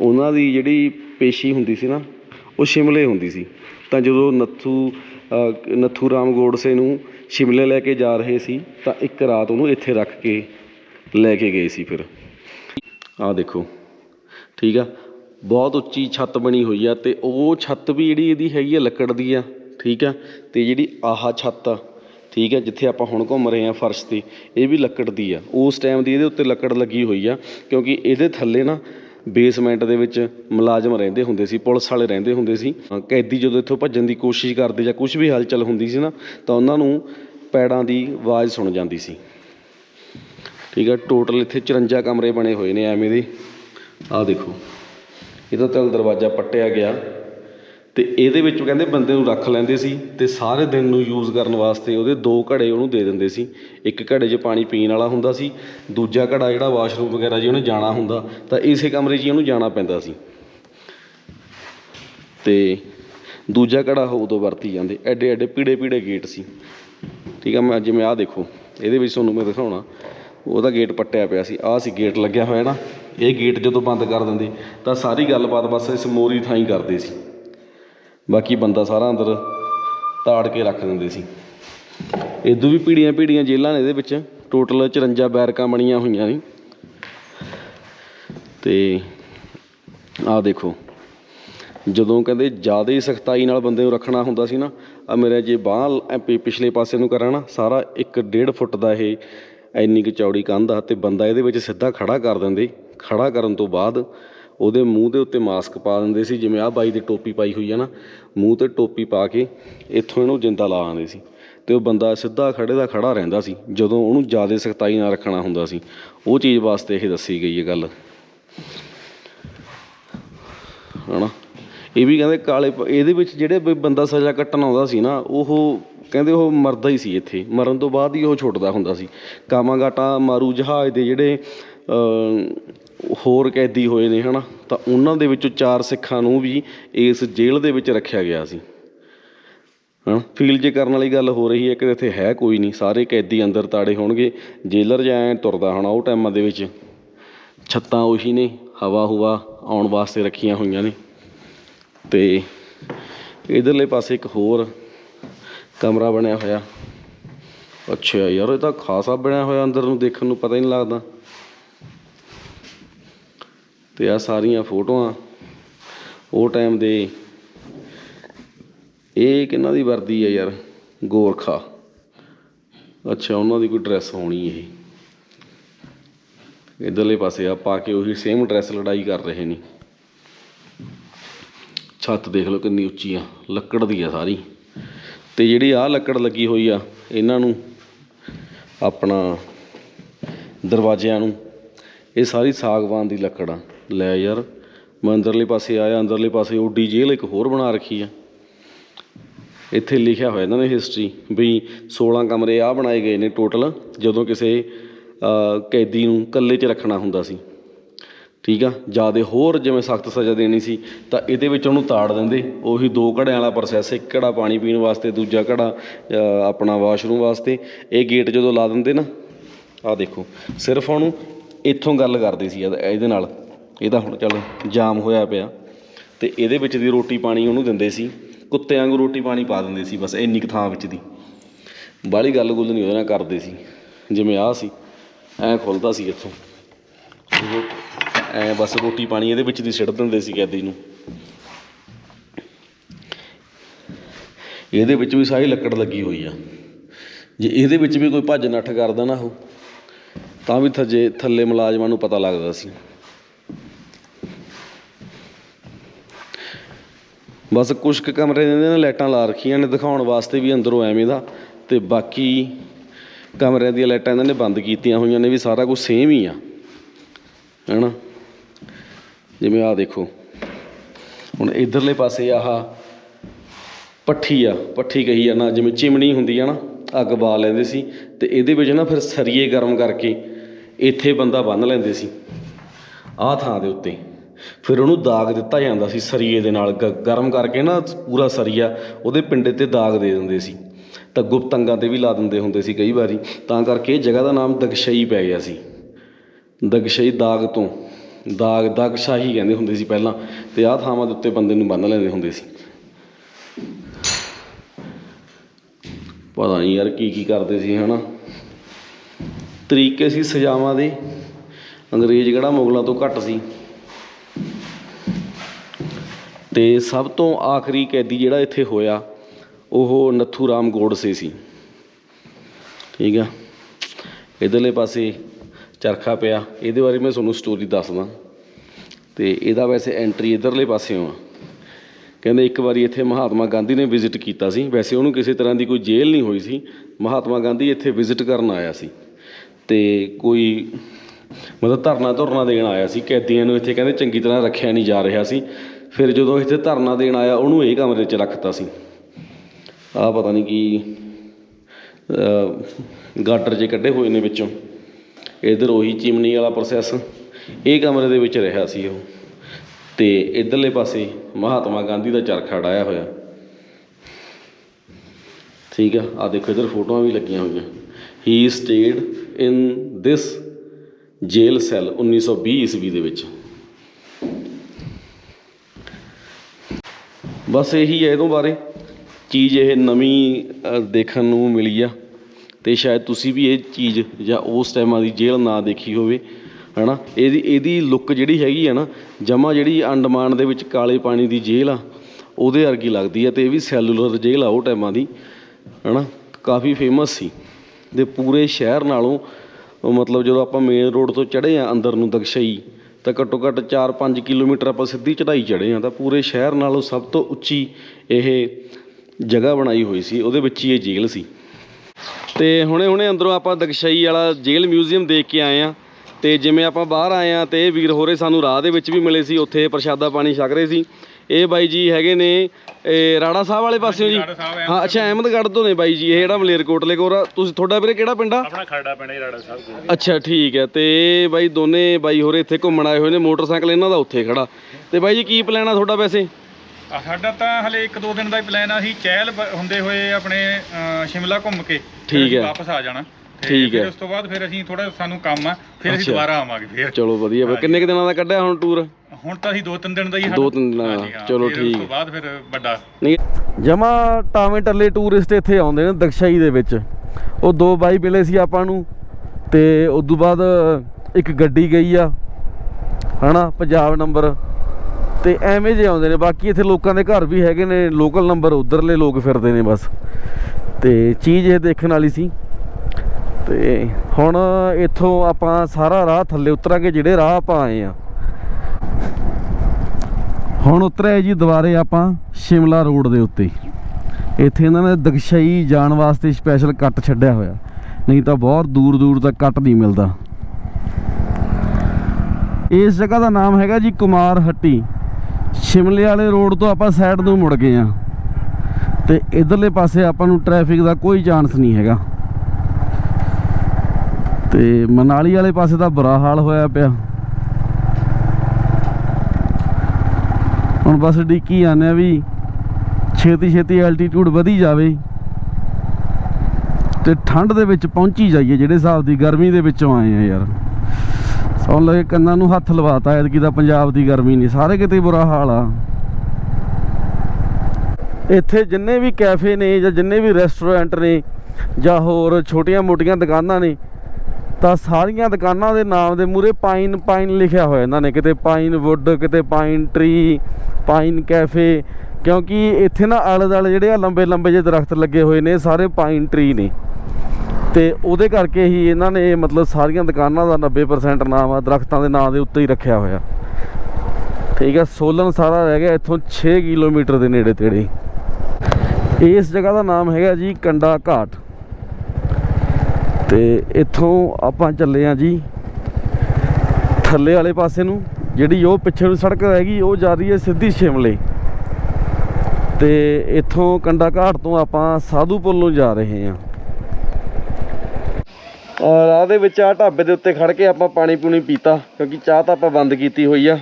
ਉਹਨਾਂ ਦੀ ਜਿਹੜੀ ਪੇਸ਼ੀ ਹੁੰਦੀ ਸੀ ਨਾ, ਉਹ ਸ਼ਿਮਲੇ ਹੁੰਦੀ ਸੀ। ਤਾਂ ਜਦੋਂ ਨੱਥੂ ਨੱਥੂ ਰਾਮ ਗੋਡਸੇ ਨੂੰ ਸ਼ਿਮਲੇ ਲੈ ਕੇ ਜਾ ਰਹੇ ਸੀ, ਤਾਂ ਇੱਕ ਰਾਤ ਉਹਨੂੰ ਇੱਥੇ ਰੱਖ ਕੇ ਲੈ ਕੇ ਗਏ ਸੀ ਫਿਰ। ਆਹ ਦੇਖੋ, ਠੀਕ ਆ? ਬਹੁਤ ਉੱਚੀ ਛੱਤ ਬਣੀ ਹੋਈ ਆ ਤੇ ਉਹ ਛੱਤ ਵੀ ਜਿਹੜੀ ਇਹਦੀ ਹੈਗੀ ਆ ਲੱਕੜ ਦੀ ਆ। ਠੀਕ ਆ? ਤੇ ਜਿਹੜੀ ਆਹ ਛੱਤ ਆ, ਠੀਕ ਆ, ਜਿੱਥੇ ਆਪਾਂ ਹੁਣ ਘੁੰਮ ਰਹੇ ਹਾਂ ਫਰਸ਼ ਤੇ, ਇਹ ਵੀ ਲੱਕੜ ਦੀ ਆ। ਉਸ ਟਾਈਮ ਦੀ ਇਹਦੇ ਉੱਤੇ ਲੱਕੜ ਲੱਗੀ ਹੋਈ ਆ, ਕਿਉਂਕਿ ਇਹਦੇ ਥੱਲੇ ਨਾ ਬੇਸਮੈਂਟ ਦੇ ਵਿੱਚ ਮੁਲਾਜ਼ਮ ਰਹਿੰਦੇ ਹੁੰਦੇ ਸੀ, ਪੁਲਿਸ ਵਾਲੇ ਰਹਿੰਦੇ ਹੁੰਦੇ ਸੀ। ਕੈਦੀ ਜਦੋਂ ਇੱਥੋਂ ਭੱਜਣ ਦੀ ਕੋਸ਼ਿਸ਼ ਕਰਦੇ ਜਾਂ ਕੁਝ ਵੀ ਹਲਚਲ ਹੁੰਦੀ ਸੀ ਨਾ, ਤਾਂ ਉਹਨਾਂ ਨੂੰ ਪੈੜਾਂ ਦੀ ਆਵਾਜ਼ ਸੁਣ ਜਾਂਦੀ ਸੀ। ਠੀਕ ਆ? ਟੋਟਲ ਇੱਥੇ 54 ਕਮਰੇ ਬਣੇ ਹੋਏ ਨੇ ਐਵੇਂ ਦੇ। ਆਹ ਦੇਖੋ, ਇਹਦਾ ਚੱਲ ਦਰਵਾਜ਼ਾ ਪੱਟਿਆ ਗਿਆ। ਅਤੇ ਇਹਦੇ ਵਿੱਚ ਕਹਿੰਦੇ ਬੰਦੇ ਨੂੰ ਰੱਖ ਲੈਂਦੇ ਸੀ ਅਤੇ ਸਾਰੇ ਦਿਨ ਨੂੰ ਯੂਜ਼ ਕਰਨ ਵਾਸਤੇ ਉਹਦੇ ਦੋ ਘੜੇ ਉਹਨੂੰ ਦੇ ਦਿੰਦੇ ਸੀ। ਇੱਕ ਘੜੇ 'ਚ ਪਾਣੀ ਪੀਣ ਵਾਲਾ ਹੁੰਦਾ ਸੀ, ਦੂਜਾ ਘੜਾ ਜਿਹੜਾ ਵਾਸ਼ਰੂਮ ਵਗੈਰਾ ਜੀ ਉਹਨੇ ਜਾਣਾ ਹੁੰਦਾ, ਤਾਂ ਇਸੇ ਕਮਰੇ 'ਚ ਹੀ ਉਹਨੂੰ ਜਾਣਾ ਪੈਂਦਾ ਸੀ। ਅਤੇ ਦੂਜਾ ਘੜਾ ਉਦੋਂ ਵਰਤੀ ਜਾਂਦੇ, ਐਡੇ ਐਡੇ ਪੀੜੇ ਪੀੜੇ ਗੇਟ ਸੀ। ਠੀਕ ਆ, ਮੈਂ ਜਿਵੇਂ ਆਹ ਦੇਖੋ, ਇਹਦੇ ਵਿੱਚ ਤੁਹਾਨੂੰ ਮੈਂ ਦਿਖਾਉਣਾ, ਉਹਦਾ ਗੇਟ ਪੱਟਿਆ ਪਿਆ ਸੀ, ਆਹ ਸੀ ਗੇਟ ਲੱਗਿਆ ਹੋਇਆ ਨਾ, ਇਹ ਗੇਟ ਜਦੋਂ ਬੰਦ ਕਰ ਦਿੰਦੇ, ਤਾਂ ਸਾਰੀ ਗੱਲਬਾਤ ਬਸ ਇਸ ਮੋਰੀ ਥਾਂ ਹੀ ਕਰਦੇ ਸੀ। ਬਾਕੀ ਬੰਦਾ ਸਾਰਾ ਅੰਦਰ ਤਾੜ ਕੇ ਰੱਖ ਦਿੰਦੇ ਸੀ। ਇਦੋਂ ਵੀ ਪੀੜੀਆਂ ਪੀੜੀਆਂ ਜੇਲ੍ਹਾਂ ਨੇ ਇਹਦੇ ਵਿੱਚ। ਟੋਟਲ 54 ਬੈਰਕਾਂ ਬਣੀਆਂ ਹੋਈਆਂ ਨੇ। ਤੇ ਆਹ ਦੇਖੋ, ਜਦੋਂ ਕਹਿੰਦੇ ਜ਼ਿਆਦਾ ਹੀ ਸਖਤਾਈ ਨਾਲ ਬੰਦੇ ਨੂੰ ਰੱਖਣਾ ਹੁੰਦਾ ਸੀ ਨਾ ਆ ਮੇਰੇ ਜੇ ਬਾਹ ਪਿਛਲੇ ਪਾਸੇ ਨੂੰ ਕਰਾਂ ਨਾ, ਸਾਰਾ 1.5 ਫੁੱਟ ਦਾ ਇਹ ਇੰਨੀ ਕੁ ਚੌੜੀ ਕੰਧ ਆ ਤੇ ਬੰਦਾ ਇਹਦੇ ਵਿੱਚ ਸਿੱਧਾ ਖੜਾ ਕਰ ਦਿੰਦੇ। ਖੜਾ ਕਰਨ ਤੋਂ ਬਾਅਦ ਉਹਦੇ ਮੂੰਹ ਦੇ ਉੱਤੇ ਮਾਸਕ ਪਾ ਦਿੰਦੇ ਸੀ, ਜਿਵੇਂ ਆਹ ਬਾਈ ਦੀ ਟੋਪੀ ਪਾਈ ਹੋਈ ਆ ਨਾ, ਮੂੰਹ ਤੇ ਟੋਪੀ ਪਾ ਕੇ ਇੱਥੋਂ ਇਹਨੂੰ ਜਿੰਦਾ ਲਾ ਆਉਂਦੇ ਸੀ। ਤੇ ਉਹ ਬੰਦਾ ਸਿੱਧਾ ਖੜੇ ਦਾ ਖੜਾ ਰਹਿੰਦਾ ਸੀ, ਜਦੋਂ ਉਹਨੂੰ ਜ਼ਿਆਦਾ ਸਖਤਾਈ ਨਾਲ ਰੱਖਣਾ ਹੁੰਦਾ ਸੀ। ਉਹ ਚੀਜ਼ ਵਾਸਤੇ ਇਹ ਦੱਸੀ ਗਈ ਹੈ ਗੱਲ। ਹਨਾ? ਇਹ ਵੀ ਕਹਿੰਦੇ ਕਾਲੇ ਇਹਦੇ ਵਿੱਚ ਜਿਹੜੇ ਵੀ ਬੰਦਾ ਸਜ਼ਾ ਕੱਟਣ ਆਉਂਦਾ ਸੀ ਨਾ, ਉਹ ਕਹਿੰਦੇ ਉਹ ਮਰਦਾ ਹੀ ਸੀ ਇੱਥੇ। ਮਰਨ ਤੋਂ ਬਾਅਦ ਹੀ ਉਹ ਛੁੱਟਦਾ ਹੁੰਦਾ ਸੀ। ਕਾਮਾਗਾਟਾ ਮਾਰੂ ਜਹਾਜ਼ ਦੇ ਜਿਹੜੇ ਹੋਰ ਕੈਦੀ ਹੋਏ ਨੇ ਹੈ ਨਾ ਤਾਂ ਉਹਨਾਂ ਦੇ ਵਿੱਚੋਂ ਚਾਰ ਸਿੱਖਾਂ ਨੂੰ ਵੀ ਇਸ ਜੇਲ੍ਹ ਦੇ ਵਿੱਚ ਰੱਖਿਆ ਗਿਆ ਸੀ। ਹਾਂ ਫੀਲ ਜੇ ਕਰਨ ਵਾਲੀ ਗੱਲ ਹੋ ਰਹੀ ਹੈ ਕਿ ਇੱਥੇ ਹੈ ਕੋਈ ਨਹੀਂ। ਸਾਰੇ ਕੈਦੀ ਅੰਦਰ ਤਾੜੇ ਹੋਣਗੇ। ਜੇਲਰ ਜਾਂ ਐਂ ਤੁਰਦਾ ਹੋਣਾ ਉਹ ਟਾਈਮਾਂ ਦੇ ਵਿੱਚ। ਛੱਤਾਂ ਉਹੀ ਨੇ, ਹਵਾ ਹੁਵਾ ਆਉਣ ਵਾਸਤੇ ਰੱਖੀਆਂ ਹੋਈਆਂ ਨੇ। ਤੇ ਇਧਰਲੇ ਪਾਸੇ ਇੱਕ ਹੋਰ ਕਮਰਾ ਬਣਿਆ ਹੋਇਆ। ਅੱਛਾ ਯਾਰ, ਇਹ ਤਾਂ ਖਾਸਾ ਬਣਿਆ ਹੋਇਆ ਅੰਦਰ ਨੂੰ ਦੇਖਣ ਨੂੰ ਪਤਾ ਹੀ ਨਹੀਂ ਲੱਗਦਾ। ਤੇ ਆ ਸਾਰੀਆਂ ਫੋਟੋਆਂ ਉਹ ਟਾਈਮ ਦੇ ਇਹ ਕਿਹਨਾਂ ਦੀ ਵਰਦੀ ਹੈ ਯਾਰ? ਗੋਰਖਾ। ਅੱਛਾ, ਉਹਨਾਂ ਦੀ ਕੋਈ ਡਰੈਸ ਹੋਣੀ ਇਹ। ਇਧਰਲੇ ਪਾਸੇ ਆ, ਪਾ ਕੇ ਉਹੀ ਸੇਮ ਡਰੈਸ ਲੜਾਈ ਕਰ ਰਹੇ ਨੇ। ਛੱਤ ਦੇਖ ਲਓ ਕਿੰਨੀ ਉੱਚੀ ਆ, ਲੱਕੜ ਦੀ ਆ ਸਾਰੀ। ਤੇ ਜਿਹੜੀ ਆ ਲੱਕੜ ਲੱਗੀ ਹੋਈ ਆ, ਇਹਨਾਂ ਨੂੰ, ਆਪਣਾ ਦਰਵਾਜ਼ਿਆਂ ਨੂੰ, ਇਹ ਸਾਰੀ ਸਾਗਵਾਨ ਦੀ ਲੱਕੜ ਆ। ਲੈ ਯਾਰ। ਮੈਂ ਅੰਦਰਲੇ ਪਾਸੇ ਆਇਆ, ਅੰਦਰਲੇ ਪਾਸੇ ਓਡੀ ਜੇਲ੍ਹ ਇੱਕ ਹੋਰ ਬਣਾ ਰੱਖੀ ਆ। ਇੱਥੇ ਲਿਖਿਆ ਹੋਇਆ ਇਹਨਾਂ ਨੇ ਹਿਸਟਰੀ ਵੀ 16 ਕਮਰੇ ਆ ਬਣਾਏ ਗਏ ਨੇ ਟੋਟਲ ਜਦੋਂ ਕਿਸੇ ਕੈਦੀ ਨੂੰ ਇਕੱਲੇ 'ਚ ਰੱਖਣਾ ਹੁੰਦਾ ਸੀ। ਠੀਕ ਆ? ਜਿਆਦੇ ਹੋਰ ਜਿਵੇਂ ਸਖਤ ਸਜ਼ਾ ਦੇਣੀ ਸੀ, ਤਾਂ ਇਹਦੇ ਵਿੱਚ ਉਹਨੂੰ ਤਾੜ ਦਿੰਦੇ। ਉਹੀ ਦੋ ਘੜਿਆਂ ਵਾਲਾ ਪ੍ਰੋਸੈਸ ਇੱਕ ਘੜਾ ਪਾਣੀ ਪੀਣ ਵਾਸਤੇ, ਦੂਜਾ ਘੜਾ ਆਪਣਾ ਵਾਸ਼ਰੂਮ ਵਾਸਤੇ। ਇਹ ਗੇਟ ਜਦੋਂ ਲਾ ਦਿੰਦੇ ਨਾ, ਆਹ ਦੇਖੋ, ਸਿਰਫ ਉਹਨੂੰ ਇੱਥੋਂ ਗੱਲ ਕਰਦੇ ਸੀ ਇਹਦੇ ਨਾਲ। ਨਾਲ ਇਹਦਾ ਹੁਣ ਚੱਲ ਜਾਮ ਹੋਇਆ ਪਿਆ। ਤੇ ਇਹਦੇ ਵਿੱਚ ਦੀ ਰੋਟੀ ਪਾਣੀ ਉਹਨੂੰ ਦਿੰਦੇ ਸੀ। ਕੁੱਤਿਆਂ ਵਾਂਗੂ ਰੋਟੀ ਪਾਣੀ ਪਾ ਦਿੰਦੇ ਸੀ ਬਸ, ਇੰਨੀ ਕੁ ਥਾਂ ਵਿੱਚ ਦੀ। ਬਾਹਲੀ ਗੱਲ ਗੁੱਲ ਨਹੀਂ ਉਹਦੇ ਨਾਲ ਕਰਦੇ ਸੀ। ਜਿਵੇਂ ਆਹ ਸੀ, ਐਂ ਖੁੱਲਦਾ ਸੀ ਇੱਥੋਂ। ਉਹ ਐ ਬਸ ਰੋਟੀ ਪਾਣੀ ਇਹਦੇ ਵਿੱਚ ਦੀ ਸਿੱਟ ਦਿੰਦੇ ਸੀ ਕੈਦੀ ਨੂੰ। ਇਹਦੇ ਵਿੱਚ ਵੀ ਸਾਰੀ ਲੱਕੜ ਲੱਗੀ ਹੋਈ ਆ। ਜੇ ਇਹਦੇ ਵਿੱਚ ਵੀ ਕੋਈ ਭੱਜ ਨੱਠ ਕਰਦਾ ਨਾ ਉਹ, ਤਾਂ ਵੀ ਥੱਲੇ ਥੱਲੇ ਮੁਲਾਜ਼ਮਾਂ ਨੂੰ ਪਤਾ ਲੱਗਦਾ ਸੀ। ਬਸ ਕੁਛ ਕੁ ਕਮਰੇ ਦੇ ਨੇ ਲਾਈਟਾਂ ਲਾ ਰੱਖੀਆਂ ਨੇ, ਦਿਖਾਉਣ ਵਾਸਤੇ ਵੀ ਅੰਦਰੋਂ ਐਵੇਂ ਦਾ। ਅਤੇ ਬਾਕੀ ਕਮਰਿਆਂ ਦੀਆਂ ਲਾਈਟਾਂ ਇਹਨਾਂ ਨੇ ਬੰਦ ਕੀਤੀਆਂ ਹੋਈਆਂ ਨੇ, ਵੀ ਸਾਰਾ ਕੁਝ ਸੇਮ ਹੀ ਆ। ਹੈ ਨਾ ਜਿਵੇਂ ਆਹ ਦੇਖੋ। ਹੁਣ ਇਧਰਲੇ ਪਾਸੇ ਆਹ ਪੱਠੀ ਆ, ਪੱਠੀ ਕਹੀ ਆ ਨਾ, ਜਿਵੇਂ ਚਿਮਣੀ ਹੁੰਦੀ ਆ ਨਾ, ਅੱਗ ਬਾਲ ਲੈਂਦੇ ਸੀ। ਤੇ ਇਹਦੇ ਵਿੱਚ ਨਾ ਫਿਰ ਸਰੀਏ ਗਰਮ ਕਰਕੇ ਇੱਥੇ ਬੰਦਾ ਬੰਨ ਲੈਂਦੇ ਸੀ। ਆਹ ਥਾਂ ਦੇ ਉੱਤੇ। ਫਿਰ ਉਹਨੂੰ ਦਾਗ ਦਿੱਤਾ ਜਾਂਦਾ ਸੀ ਸਰੀਏ ਦੇ ਨਾਲ, ਗ- ਗਰਮ ਕਰਕੇ ਨਾ ਪੂਰਾ ਸਰੀਆ ਉਹਦੇ ਪਿੰਡੇ ਤੇ ਦਾਗ ਦੇ ਦਿੰਦੇ ਸੀ। ਤਾਂ ਗੁਪਤੰਗਾਂ ਤੇ ਵੀ ਲਾ ਦਿੰਦੇ ਹੁੰਦੇ ਸੀ ਕਈ ਵਾਰੀ। ਤਾਂ ਕਰਕੇ ਇਹ ਜਗ੍ਹਾ ਦਾ ਨਾਮ ਦਗਸ਼ਈ ਪੈ ਗਿਆ ਸੀ। ਦਗਸ਼ਈ ਦਾਗ ਤੋਂ। ਦਾਗ, ਦਗਸ਼ਾਹੀ ਕਹਿੰਦੇ ਹੁੰਦੇ ਸੀ ਪਹਿਲਾਂ। ਤੇ ਆਹ ਥਾਵਾਂ ਦੇ ਉੱਤੇ ਬੰਦੇ ਨੂੰ ਬੰਨ ਲੈਂਦੇ ਹੁੰਦੇ ਸੀ। ਪਤਾ ਨਹੀਂ ਯਾਰ ਕੀ ਕੀ ਕਰਦੇ ਸੀ, ਹਨਾ? ਤਰੀਕੇ ਸੀ ਸਜ਼ਾਵਾਂ ਦੇ। ਅੰਗਰੇਜ਼ ਕਿਹੜਾ ਮੁਗਲਾਂ ਤੋਂ ਘੱਟ ਸੀ? ਅਤੇ ਸਭ ਤੋਂ ਆਖਰੀ ਕੈਦੀ ਜਿਹੜਾ ਇੱਥੇ ਹੋਇਆ, ਉਹ ਨੱਥੂ ਰਾਮ ਗੋਡਸੇ ਸੀ। ਠੀਕ ਆ? ਇੱਧਰਲੇ ਪਾਸੇ ਚਰਖਾ ਪਿਆ। ਇਹਦੇ ਬਾਰੇ ਮੈਂ ਤੁਹਾਨੂੰ ਸਟੋਰੀ ਦੱਸਦਾ। ਤੇ ਇਹਦਾ ਵੈਸੇ ਐਂਟਰੀ ਇਧਰਲੇ ਪਾਸਿਓਂ ਆ। ਕਹਿੰਦੇ ਇੱਕ ਵਾਰੀ ਇੱਥੇ ਮਹਾਤਮਾ ਗਾਂਧੀ ਨੇ ਵਿਜ਼ਿਟ ਕੀਤਾ ਸੀ। ਵੈਸੇ ਉਹਨੂੰ ਕਿਸੇ ਤਰ੍ਹਾਂ ਦੀ ਕੋਈ ਜੇਲ੍ਹ ਨਹੀਂ ਹੋਈ ਸੀ। ਮਹਾਤਮਾ ਗਾਂਧੀ ਇੱਥੇ ਵਿਜ਼ਿਟ ਕਰਨ ਆਇਆ ਸੀ। ਤੇ ਕੋਈ ਮਤਲਬ ਧਰਨਾ ਧੁਰਨਾ ਦੇਣ ਆਇਆ ਸੀ। ਕੈਦੀਆਂ ਨੂੰ ਇੱਥੇ ਕਹਿੰਦੇ ਚੰਗੀ ਤਰ੍ਹਾਂ ਰੱਖਿਆ ਨਹੀਂ ਜਾ ਰਿਹਾ ਸੀ। ਫਿਰ ਜਦੋਂ ਇੱਥੇ ਧਰਨਾ ਦੇਣ ਆਇਆ ਉਹਨੂੰ ਇਹ ਕਮਰੇ 'ਚ ਰੱਖਤਾ ਸੀ। ਆਹ ਪਤਾ ਨਹੀਂ ਕੀ ਅਹ, ਗਾਟਰ ਜੇ ਕੱਢੇ ਹੋਏ ਨੇ ਵਿੱਚੋਂ। ਇਧਰ ਉਹੀ ਚਿਮਨੀ ਵਾਲਾ ਪ੍ਰੋਸੈਸ ਇਹ ਕਮਰੇ ਦੇ ਵਿੱਚ ਰਿਹਾ ਸੀ ਉਹ। ਤੇ ਇਧਰਲੇ ਪਾਸੇ ਮਹਾਤਮਾ ਗਾਂਧੀ ਦਾ ਚਰਖਾ ਡਾਇਆ ਹੋਇਆ। ਠੀਕ ਆ ਆ ਦੇਖੋ ਇਧਰ ਫੋਟੋਆਂ ਵੀ ਲੱਗੀਆਂ ਹੋਈਆਂ। He stayed in this jail cell 1920 ਈਸਵੀ ਦੇ ਵਿੱਚ। ਬਸ ਇਹੀ ਹੈ ਇਹਦੇ ਬਾਰੇ। ਚੀਜ਼ ਇਹ ਨਵੀਂ ਦੇਖਣ ਨੂੰ ਮਿਲੀ ਆ। ਅਤੇ ਸ਼ਾਇਦ ਤੁਸੀਂ ਵੀ ਇਹ ਚੀਜ਼ ਜਾਂ ਉਸ ਟਾਈਮਾਂ ਦੀ ਜੇਲ੍ਹ ਨਾ ਦੇਖੀ ਹੋਵੇ ਹੈ ਨਾ ਇਹਦੀ ਇਹਦੀ ਲੁੱਕ ਜਿਹੜੀ ਹੈਗੀ ਆ ਨਾ ਜਮ੍ਹਾਂ ਜਿਹੜੀ ਅੰਡਮਾਨ ਦੇ ਵਿੱਚ ਕਾਲੇ ਪਾਣੀ ਦੀ ਜੇਲ੍ਹ ਆ, ਉਹਦੇ ਵਰਗੀ ਲੱਗਦੀ ਆ ਅਤੇ ਇਹ ਵੀ ਸੈਲੂਲਰ ਜੇਲ੍ਹ ਆ ਉਹ ਟਾਈਮਾਂ ਦੀ ਹੈ ਨਾ ਕਾਫੀ ਫੇਮਸ ਸੀ। ਦੇ ਪੂਰੇ ਸ਼ਹਿਰ ਨਾਲੋਂ, ਮਤਲਬ ਜਦੋਂ ਆਪਾਂ ਮੇਨ ਰੋਡ ਤੋਂ ਚੜ੍ਹੇ ਆ ਅੰਦਰ ਨੂੰ ਦਕਸ਼ਈ ਤਾਂ ਘੱਟੋ ਘੱਟ 4-5 ਕਿਲੋਮੀਟਰ ਆਪਾਂ ਸਿੱਧੀ ਚੜ੍ਹਾਈ ਚੜ੍ਹੇ ਹਾਂ ਤਾਂ ਪੂਰੇ ਸ਼ਹਿਰ ਨਾਲੋਂ ਸਭ ਤੋਂ ਉੱਚੀ ਇਹ ਜਗ੍ਹਾ ਬਣਾਈ ਹੋਈ ਸੀ, ਉਹਦੇ ਵਿੱਚ ਹੀ ਇਹ ਜੇਲ੍ਹ ਸੀ। ਅਤੇ ਹੁਣੇ ਹੁਣੇ ਅੰਦਰੋਂ ਆਪਾਂ ਦਕਸ਼ਾਈ ਵਾਲਾ ਜੇਲ੍ਹ ਮਿਊਜ਼ੀਅਮ ਦੇਖ ਕੇ ਆਏ ਹਾਂ ਅਤੇ ਜਿਵੇਂ ਆਪਾਂ ਬਾਹਰ ਆਏ ਹਾਂ ਅਤੇ ਇਹ ਵੀਰ ਹੋਰੇ ਸਾਨੂੰ ਰਾਹ ਦੇ ਵਿੱਚ ਵੀ ਮਿਲੇ ਸੀ, ਉੱਥੇ ਪ੍ਰਸ਼ਾਦਾ ਪਾਣੀ ਛਕ ਰਹੇ ਸੀ। ਇਹ ਬਾਈ ਜੀ ਹੈਗੇ ਨੇ ਇਹ ਰਾੜਾ ਸਾਹਿਬ ਵਾਲੇ ਪਾਸਿਓਂ ਜੀ। ਹਾਂ ਅੱਛਾ ਅਹਿਮਦਗੜ੍ਹ ਤੋਂ ਨੇ ਬਾਈ ਜੀ ਇਹ ਜਿਹੜਾ ਮਲੇਰਕੋਟਲੇ ਕੋਲ ਆ। ਤੁਸੀਂ ਤੁਹਾਡਾ ਵੀਰੇ ਕਿਹੜਾ ਪਿੰਡ ਆ? ਆਪਣਾ ਖਰੜਾ ਪਿੰਡ ਰਾੜਾ ਸਾਹਿਬ ਕੋਲ। ਅੱਛਾ ਠੀਕ ਹੈ। ਤੇ ਬਾਈ ਦੋਨੇ ਬਾਈ ਹੋਰੇ ਇੱਥੇ ਘੁੰਮਣ ਆਏ ਹੋਏ ਨੇ ਮੋਟਰਸਾਈਕਲ ਇਹਨਾਂ ਦਾ ਉੱਥੇ ਖੜਾ। ਤੇ ਬਾਈ ਜੀ ਕੀ ਪਲਾਨ ਆ ਤੁਹਾਡਾ ਵੈਸੇ? ਆ ਸਾਡਾ ਤਾਂ ਹਲੇ 1-2 ਦਿਨ ਦਾ ਹੀ ਪਲਾਨ ਆ ਅਸੀਂ ਚਹਿਲ ਬ- ਹੁੰਦੇ ਹੋਏ ਆਪਣੇ ਅ, ਸ਼ਿਮਲਾ ਘੁੰਮ ਕੇ ਫਿਰ ਠੀਕ ਅਸੀਂ ਹੈ। ਵਾਪਸ ਆ ਜਾਣਾ। ਤੇ ਠੀਕ ਫਿਰ ਹੈ। ਉਸ ਤੋਂ ਬਾਅਦ ਫਿਰ ਅਸੀਂ ਥੋੜਾ ਸਾਨੂੰ ਕੰਮ ਆ ਫਿਰ ਅਸੀਂ ਅੱਛਾ। ਦੁਬਾਰਾ ਆਵਾਂਗੇ ਫਿਰ। ਚਲੋ ਵਧੀਆ ਬਈ ਕਿੰਨੇ ਕੁ ਦਿਨਾਂ ਦਾ ਕੱਢਿਆ ਹੁਣ ਟੂਰ ਹੁਣ ਤਾਂ ਅਸੀਂ 2-3 ਦਿਨ ਦਾ ਹੀ ਦੋ ਤਿੰਨ ਦਿਨਾਂ ਦਾ, ਹਾਂਜੀ, ਹਾਂ, ਚਲੋ ਫਿਰ ਠੀਕ ਉਸ ਤੋਂ ਬਾਅਦ ਫਿਰ ਵੱਡਾ। ਨਹੀਂ। ਜਮਾ ਟਾਵੇਂ ਟੱਲੇ ਟੂਰਿਸਟ ਇੱਥੇ ਆਉਂਦੇ ਨੇ ਦਕਸ਼ਾਈ ਦੇ ਵਿੱਚ। ਉਹ ਦੋ ਬਾਈ ਮਿਲੇ ਸੀ ਆਪਾਂ ਨੂੰ ਤੇ ਉਸ ਤੋਂ ਬਾਅਦ ਇੱਕ ਗੱਡੀ ਗਈ ਆ ਹਨਾ ਪੰਜਾਬ ਨੰਬਰ ਤੇ ਐਵੇਂ ਜੇ ਆਉਂਦੇ ਨੇ ਬਾਕੀ ਇੱਥੇ ਲੋਕਾਂ ਦੇ ਘਰ ਵੀ ਹੈਗੇ ਨੇ ਲੋਕਲ ਨੰਬਰ ਉਧਰਲੇ ਲੋਕ ਫਿਰਦੇ ਨੇ ਬਸ। ਤੇ ਚੀਜ਼ ਇਹ ਦੇਖਣ ਵਾਲੀ ਸੀ। ਤੇ ਹੁਣ ਇੱਥੋਂ ਆਪਾਂ ਸਾਰਾ ਰਾਹ ਥੱਲੇ ਉਤਰਾਂਗੇ ਜਿਹੜੇ ਰਾਹ ਆਪਾਂ ਆਏ ਆ। ਹੁਣ ਉਤਰਿਆ ਜੀ ਦੁਬਾਰੇ ਆਪਾਂ ਸ਼ਿਮਲਾ ਰੋਡ ਦੇ ਉੱਤੇ। ਇੱਥੇ ਇਹਨਾਂ ਨੇ ਦਕਸ਼ਈ ਜਾਣ ਵਾਸਤੇ ਸਪੈਸ਼ਲ ਕੱਟ ਛੱਡਿਆ ਹੋਇਆ। ਨਹੀਂ ਤਾਂ ਬਹੁਤ ਦੂਰ ਦੂਰ ਤੱਕ ਕੱਟ ਨਹੀਂ ਮਿਲਦਾ। ਇਸ ਜਗ੍ਹਾ ਦਾ ਨਾਮ ਹੈਗਾ ਜੀ ਕੁਮਾਰ ਹੱਟੀ। ਸ਼ਿਮਲੇ ਵਾਲੇ ਰੋਡ ਤੋਂ ਆਪਾਂ ਸਾਈਡ ਨੂੰ ਮੁੜ ਗਏ ਆ ਤੇ ਇਧਰਲੇ ਪਾਸੇ ਆਪਾਂ ਨੂੰ ਟ੍ਰੈਫਿਕ ਦਾ ਕੋਈ ਚਾਂਸ ਨਹੀਂ ਹੈਗਾ। ਤੇ ਮਨਾਲੀ ਵਾਲੇ ਪਾਸੇ ਤਾਂ ਬੁਰਾ ਹਾਲ ਹੋਇਆ ਪਿਆ। ਹੁਣ ਬਸ ਡਿੱਕੀ ਆਨੇ ਆ ਵੀ ਛੇਤੀ ਛੇਤੀ ਐਲਟੀਟਿਊਡ ਵਧੀ ਜਾਵੇ ਤੇ ਠੰਡ ਦੇ ਵਿੱਚ ਪਹੁੰਚੀ ਜਾਈਏ ਜਿਹੜੇ ਹਿਸਾਬ ਦੀ ਗਰਮੀ ਦੇ ਵਿੱਚੋਂ ਆਏ ਆ ਯਾਰ। ਸੌਣ ਲੱਗੇ ਕੰਨਾਂ ਨੂੰ ਹੱਥ ਲਵਾਤਾ, ਐਤਕੀ ਤਾਂ ਪੰਜਾਬ ਦੀ ਗਰਮੀ ਨਹੀਂ, ਸਾਰੇ ਕਿਤੇ ਬੁਰਾ ਹਾਲ ਆ। ਇੱਥੇ ਜਿੰਨੇ ਵੀ ਕੈਫੇ ਨੇ ਜਾਂ ਜਿੰਨੇ ਵੀ ਰੈਸਟੋਰੈਂਟ ਨੇ ਜਾਂ ਹੋਰ ਛੋਟੀਆਂ-ਮੋਟੀਆਂ ਦੁਕਾਨਾਂ ਨੇ ਤਾਂ ਸਾਰੀਆਂ ਦੁਕਾਨਾਂ ਦੇ ਨਾਮ ਦੇ ਮੂਰੇ ਪਾਈਨ ਪਾਈਨ ਲਿਖਿਆ ਹੋਇਆ ਇਹਨਾਂ ਨੇ। ਕਿਤੇ ਪਾਈਨ ਵੁੱਡ, ਕਿਤੇ ਪਾਈਨ ਟਰੀ, ਪਾਈਨ ਕੈਫੇ, ਕਿਉਂਕਿ ਇੱਥੇ ਨਾ ਆਲੇ ਦੁਆਲੇ ਜਿਹੜੇ ਆ ਲੰਬੇ ਲੰਬੇ ਜਿਹੇ ਦਰਖਤ ਲੱਗੇ ਹੋਏ ਨੇ, ਸਾਰੇ ਪਾਈਨ ਟਰੀ ਨੇ। ਤੇ ਉਹਦੇ ਕਰਕੇ ਹੀ ਇਹਨਾਂ ਨੇ ਮਤਲਬ ਸਾਰੀਆਂ ਦੁਕਾਨਾਂ ਦਾ 90% ਨਾਮ ਆ, ਦਰਖਤਾਂ ਦੇ ਨਾਂ ਦੇ ਉੱਤੇ ਹੀ ਰੱਖਿਆ ਹੋਇਆ। ਠੀਕ ਆ, ਸੋਲਨ ਸਾਰਾ ਰਹਿ ਗਿਆ ਇੱਥੋਂ 6 ਕਿਲੋਮੀਟਰ ਦੇ ਨੇੜੇ ਤੇੜੇ। ਇਸ ਜਗ੍ਹਾ ਦਾ ਨਾਮ ਹੈਗਾ ਜੀ ਕੰਡਾ ਘਾਟ। ਤੇ ਇੱਥੋਂ ਆਪਾਂ ਚੱਲੇ ਆ ਜੀ ਥੱਲੇ ਵਾਲੇ ਪਾਸੇ ਨੂੰ, ਜਿਹੜੀ ਉਹ ਪਿੱਛੇ ਨੂੰ ਸੜਕ ਹੈਗੀ, ਉਹ ਜਾ ਰਹੀ ਹੈ ਸਿੱਧੀ ਸ਼ਿਮਲੇ। ਤੇ ਇੱਥੋਂ ਕੰਡਾ ਘਾਟ ਤੋਂ ਆਪਾਂ ਸਾਧੂ ਪੁੱਲ ਨੂੰ ਜਾ ਰਹੇ ਹਾਂ ਰਾਹ ਦੇ ਵਿੱਚ ਆ ਢਾਬੇ ਦੇ ਉੱਤੇ ਖੜ ਕੇ ਆਪਾਂ ਪਾਣੀ ਪੂਣੀ ਪੀਤਾ, ਕਿਉਂਕਿ ਚਾਹ ਤਾਂ ਆਪਾਂ ਬੰਦ ਕੀਤੀ ਹੋਈ ਆ।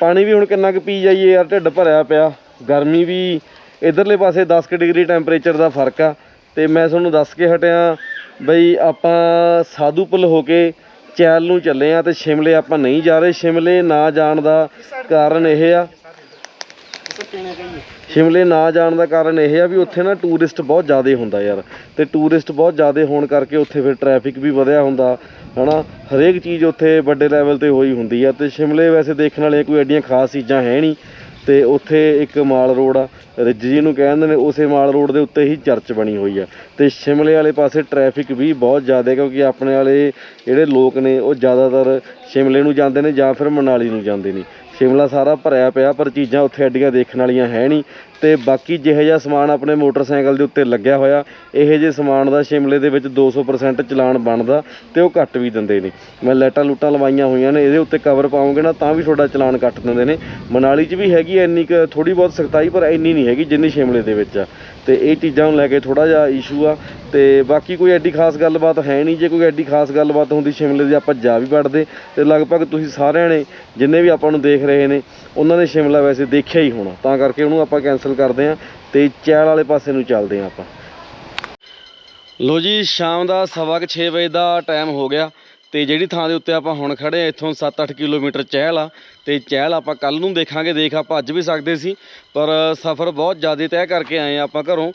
ਪਾਣੀ ਵੀ ਹੁਣ ਕਿੰਨਾ ਕੁ ਪੀ ਜਾਈਏ ਯਾਰ, ਢਿੱਡ ਭਰਿਆ ਪਿਆ। ਗਰਮੀ ਵੀ ਇਧਰਲੇ ਪਾਸੇ 10 ਕੁ ਡਿਗਰੀ ਟੈਂਪਰੇਚਰ ਦਾ ਫ਼ਰਕ ਆ। ਤੇ ਮੈਂ ਤੁਹਾਨੂੰ ਦੱਸ ਕੇ ਹਟਿਆ ਬਈ ਆਪਾਂ ਸਾਧੂਪੁਲ ਹੋ ਕੇ ਚੈਲ ਨੂੰ ਚੱਲੇ ਆ ਤੇ ਸ਼ਿਮਲੇ ਆਪਾਂ ਨਹੀਂ ਜਾ ਰਹੇ। ਸ਼ਿਮਲੇ ਨਾ ਜਾਣ ਦਾ ਕਾਰਨ ਇਹ ਆ। ਸ਼ਿਮਲੇ ਨਾ ਜਾਣ ਦਾ ਕਾਰਨ ਇਹ ਆ ਵੀ ਉੱਥੇ ਨਾ ਟੂਰਿਸਟ ਬਹੁਤ ਜ਼ਿਆਦਾ ਹੁੰਦਾ ਯਾਰ। ਤੇ ਟੂਰਿਸਟ ਬਹੁਤ ਜ਼ਿਆਦਾ ਹੋਣ ਕਰਕੇ ਉੱਥੇ ਫਿਰ ਟ੍ਰੈਫਿਕ ਵੀ ਵਧਿਆ ਹੁੰਦਾ, ਹਨਾ? ਹਰੇਕ ਚੀਜ਼ ਉੱਥੇ ਵੱਡੇ ਲੈਵਲ ਤੇ ਹੋਈ ਹੁੰਦੀ ਆ। ਤੇ ਸ਼ਿਮਲੇ ਵੈਸੇ ਦੇਖਣ ਵਾਲੇ ਕੋਈ ਐਡੀਆਂ ਖਾਸ ਚੀਜ਼ਾਂ ਹੈ ਨਹੀਂ। ਤੇ ਉੱਥੇ ਇੱਕ ਮਾਲ ਰੋਡ ਆ, ਰਿੱਜ ਜੀ ਨੂੰ ਕਹਿੰਦੇ ਨੇ ਉਸੇ ਮਾਲ ਰੋਡ ਦੇ ਉੱਤੇ ਹੀ ਚਰਚ ਬਣੀ ਹੋਈ ਆ। ਤੇ ਸ਼ਿਮਲੇ ਵਾਲੇ ਪਾਸੇ ਟ੍ਰੈਫਿਕ ਵੀ ਬਹੁਤ ਜ਼ਿਆਦਾ, ਕਿਉਂਕਿ ਆਪਣੇ ਵਾਲੇ ਜਿਹੜੇ ਲੋਕ ਨੇ, ਉਹ ਜ਼ਿਆਦਾਤਰ ਸ਼ਿਮਲੇ ਨੂੰ ਜਾਂਦੇ ਨੇ ਜਾਂ ਫਿਰ ਮਨਾਲੀ ਨੂੰ ਜਾਂਦੇ ਨੇ। ਸ਼ਿਮਲਾ ਸਾਰਾ ਭਰਿਆ ਪਿਆ, ਪਰ ਚੀਜ਼ਾਂ ਉੱਥੇ ਐਡੀਆਂ ਦੇਖਣ ਵਾਲੀਆਂ ਹੈ ਨਹੀਂ। ਤੇ ਬਾਕੀ ਜਿਹੇ ਜਿਹਾ ਸਮਾਨ ਆਪਣੇ ਮੋਟਰਸਾਈਕਲ ਦੇ ਉੱਤੇ ਲੱਗਿਆ ਹੋਇਆ, ਇਹੋ ਜਿਹੇ ਸਮਾਨ ਦਾ ਸ਼ਿਮਲੇ ਦੇ ਵਿੱਚ 200% ਚਲਾਨ ਬਣਦਾ ਤੇ ਉਹ ਘੱਟ ਵੀ ਦਿੰਦੇ ਨੇ। ਮੈਂ ਲਾਈਟਾਂ ਲੂਟਾਂ ਲਵਾਈਆਂ ਹੋਈਆਂ ਨੇ, ਇਹਦੇ ਉੱਤੇ ਕਵਰ ਪਾਉਂਗੇ ਨਾ ਤਾਂ ਵੀ ਤੁਹਾਡਾ ਚਲਾਨ ਕੱਟ ਦਿੰਦੇ ਨੇ। ਮਨਾਲੀ 'ਚ ਵੀ ਹੈਗੀ ਐ, ਇੰਨੀ ਕੁ ਥੋੜੀ ਬਹੁਤ ਸਖਤਾਈ, ਪਰ ਇੰਨੀ ਨਹੀਂ ਹੈਗੀ ਜਿੰਨੀ ਸ਼ਿਮਲੇ ਦੇ ਵਿੱਚ ਆ। ਤੇ ਇਹ ਚੀਜ਼ਾਂ ਨੂੰ ਲੈ ਕੇ ਥੋੜਾ ਜਿਹਾ ਇਸ਼ੂ ਆ। ਤੇ ਬਾਕੀ ਕੋਈ ਐਡੀ ਖਾਸ ਗੱਲਬਾਤ ਹੈ ਨਹੀਂ। ਜੇ ਕੋਈ ਐਡੀ ਖਾਸ ਗੱਲਬਾਤ ਹੁੰਦੀ ਸ਼ਿਮਲੇ ਦੀ, ਆਪਾਂ ਜਾ ਵੀ ਵੜਦੇ। ਤੇ ਲਗਭਗ ਤੁਸੀਂ ਸਾਰਿਆਂ ਨੇ ਜਿੰਨੇ ਵੀ ਆਪਾਂ ਨੂੰ ਦੇਖ ਰਹੇ ਨੇ, ਉਹਨਾਂ ਨੇ ਸ਼ਿਮਲਾ ਵੈਸੇ ਦੇਖਿਆ ਹੀ ਹੋਣਾ। ਤਾਂ ਕਰਕੇ ਉਹਨੂੰ ਆਪਾਂ ਕੈਨਸਲ ਕਰਦੇ ਆਂ ਤੇ ਚੈਲ ਵਾਲੇ ਪਾਸੇ ਨੂੰ ਚੱਲਦੇ ਆਂ ਆਪਾਂ। ਲੋ ਜੀ, ਸ਼ਾਮ ਦਾ ਸਵਾ ਕੁ ਛੇ ਵਜੇ ਦਾ ਟਾਈਮ ਹੋ ਗਿਆ। ਤੇ ਜਿਹੜੀ ਥਾਂ ਦੇ ਉੱਤੇ ਆਪਾਂ ਹੁਣ ਖੜੇ ਆ, ਇੱਥੋਂ 7-8 ਕਿਲੋਮੀਟਰ ਚਹਿਲ ਆ, ਤੇ ਚਹਿਲ ਆਪਾਂ ਕੱਲ ਨੂੰ ਦੇਖਾਂਗੇ, ਦੇਖ ਆਪਾਂ ਅੱਜ ਵੀ ਸਕਦੇ ਸੀ, ਪਰ ਸਫ਼ਰ ਬਹੁਤ ਜ਼ਿਆਦਾ ਤੈਅ ਕਰਕੇ ਆਏ ਆ ਆਪਾਂ ਘਰੋਂ।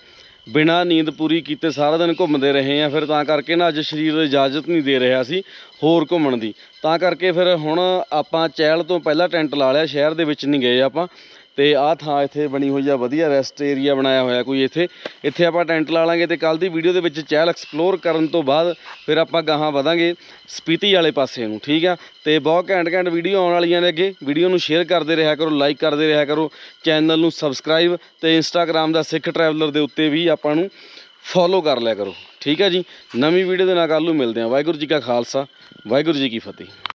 ਬਿਨਾਂ ਨੀਂਦ ਪੂਰੀ ਕੀਤੇ ਸਾਰਾ ਦਿਨ ਘੁੰਮਦੇ ਰਹੇ ਆ, ਫਿਰ ਤਾਂ ਕਰਕੇ ਨਾ ਅੱਜ ਸਰੀਰ ਇਜਾਜ਼ਤ ਨਹੀਂ ਦੇ ਰਿਹਾ ਸੀ ਹੋਰ ਘੁੰਮਣ ਦੀ। ਤਾਂ ਕਰਕੇ ਫਿਰ ਹੁਣ ਆਪਾਂ ਚਹਿਲ ਤੋਂ ਪਹਿਲਾਂ ਟੈਂਟ ਲਾ ਲਿਆ, ਸ਼ਹਿਰ ਦੇ ਵਿੱਚ ਨਹੀਂ ਗਏ ਆਪਾਂ। ਤੇ ਆਹ ਥਾਂ ਇੱਥੇ ਬਣੀ ਹੋਈ ਆ, ਵਧੀਆ ਰੈਸਟ ਏਰੀਆ ਬਣਾਇਆ ਹੋਇਆ ਕੋਈ ਇੱਥੇ। ਇੱਥੇ ਆਪਾਂ ਟੈਂਟ ਲਾ ਲਾਂਗੇ ਤੇ ਕੱਲ ਦੀ ਵੀਡੀਓ ਦੇ ਵਿੱਚ ਚਹਿਲ ਐਕਸਪਲੋਰ ਕਰਨ ਤੋਂ ਬਾਅਦ ਫਿਰ ਆਪਾਂ ਗਾਹਾਂ ਵਧਾਂਗੇ ਸਪੀਤੀ ਵਾਲੇ ਪਾਸੇ ਨੂੰ, ਠੀਕ ਆ? ਤੇ ਬਹੁਤ ਘੈਂਟ ਘੈਂਟ ਵੀਡੀਓ ਆਉਣ ਵਾਲੀਆਂ ਨੇ ਅੱਗੇ। ਵੀਡੀਓ ਨੂੰ ਸ਼ੇਅਰ ਕਰਦੇ ਰਿਹਾ ਕਰੋ ਲਾਈਕ ਕਰਦੇ ਰਿਹਾ ਕਰੋ। ਚੈਨਲ ਨੂੰ ਸਬਸਕ੍ਰਾਈਬ ਤੇ ਇੰਸਟਾਗ੍ਰam ਦਾ ਸਿੱਖ ਟਰੈਵਲਰ ਦੇ ਉੱਤੇ ਵੀ ਆਪਾਂ ਨੂੰ ਫੋਲੋ ਕਰ ਲਿਆ ਕਰੋ, ਠੀਕ ਹੈ ਜੀ? ਨਵੀਂ ਵੀਡੀਓ ਦੇ ਨਾਲ ਕੱਲ ਨੂੰ ਮਿਲਦੇ ਹਾਂ। ਵਾਹਿਗੁਰੂ ਜੀ ਕਾ ਖਾਲਸਾ, ਵਾਹਿਗੁਰੂ ਜੀ ਕੀ ਫਤਿਹ।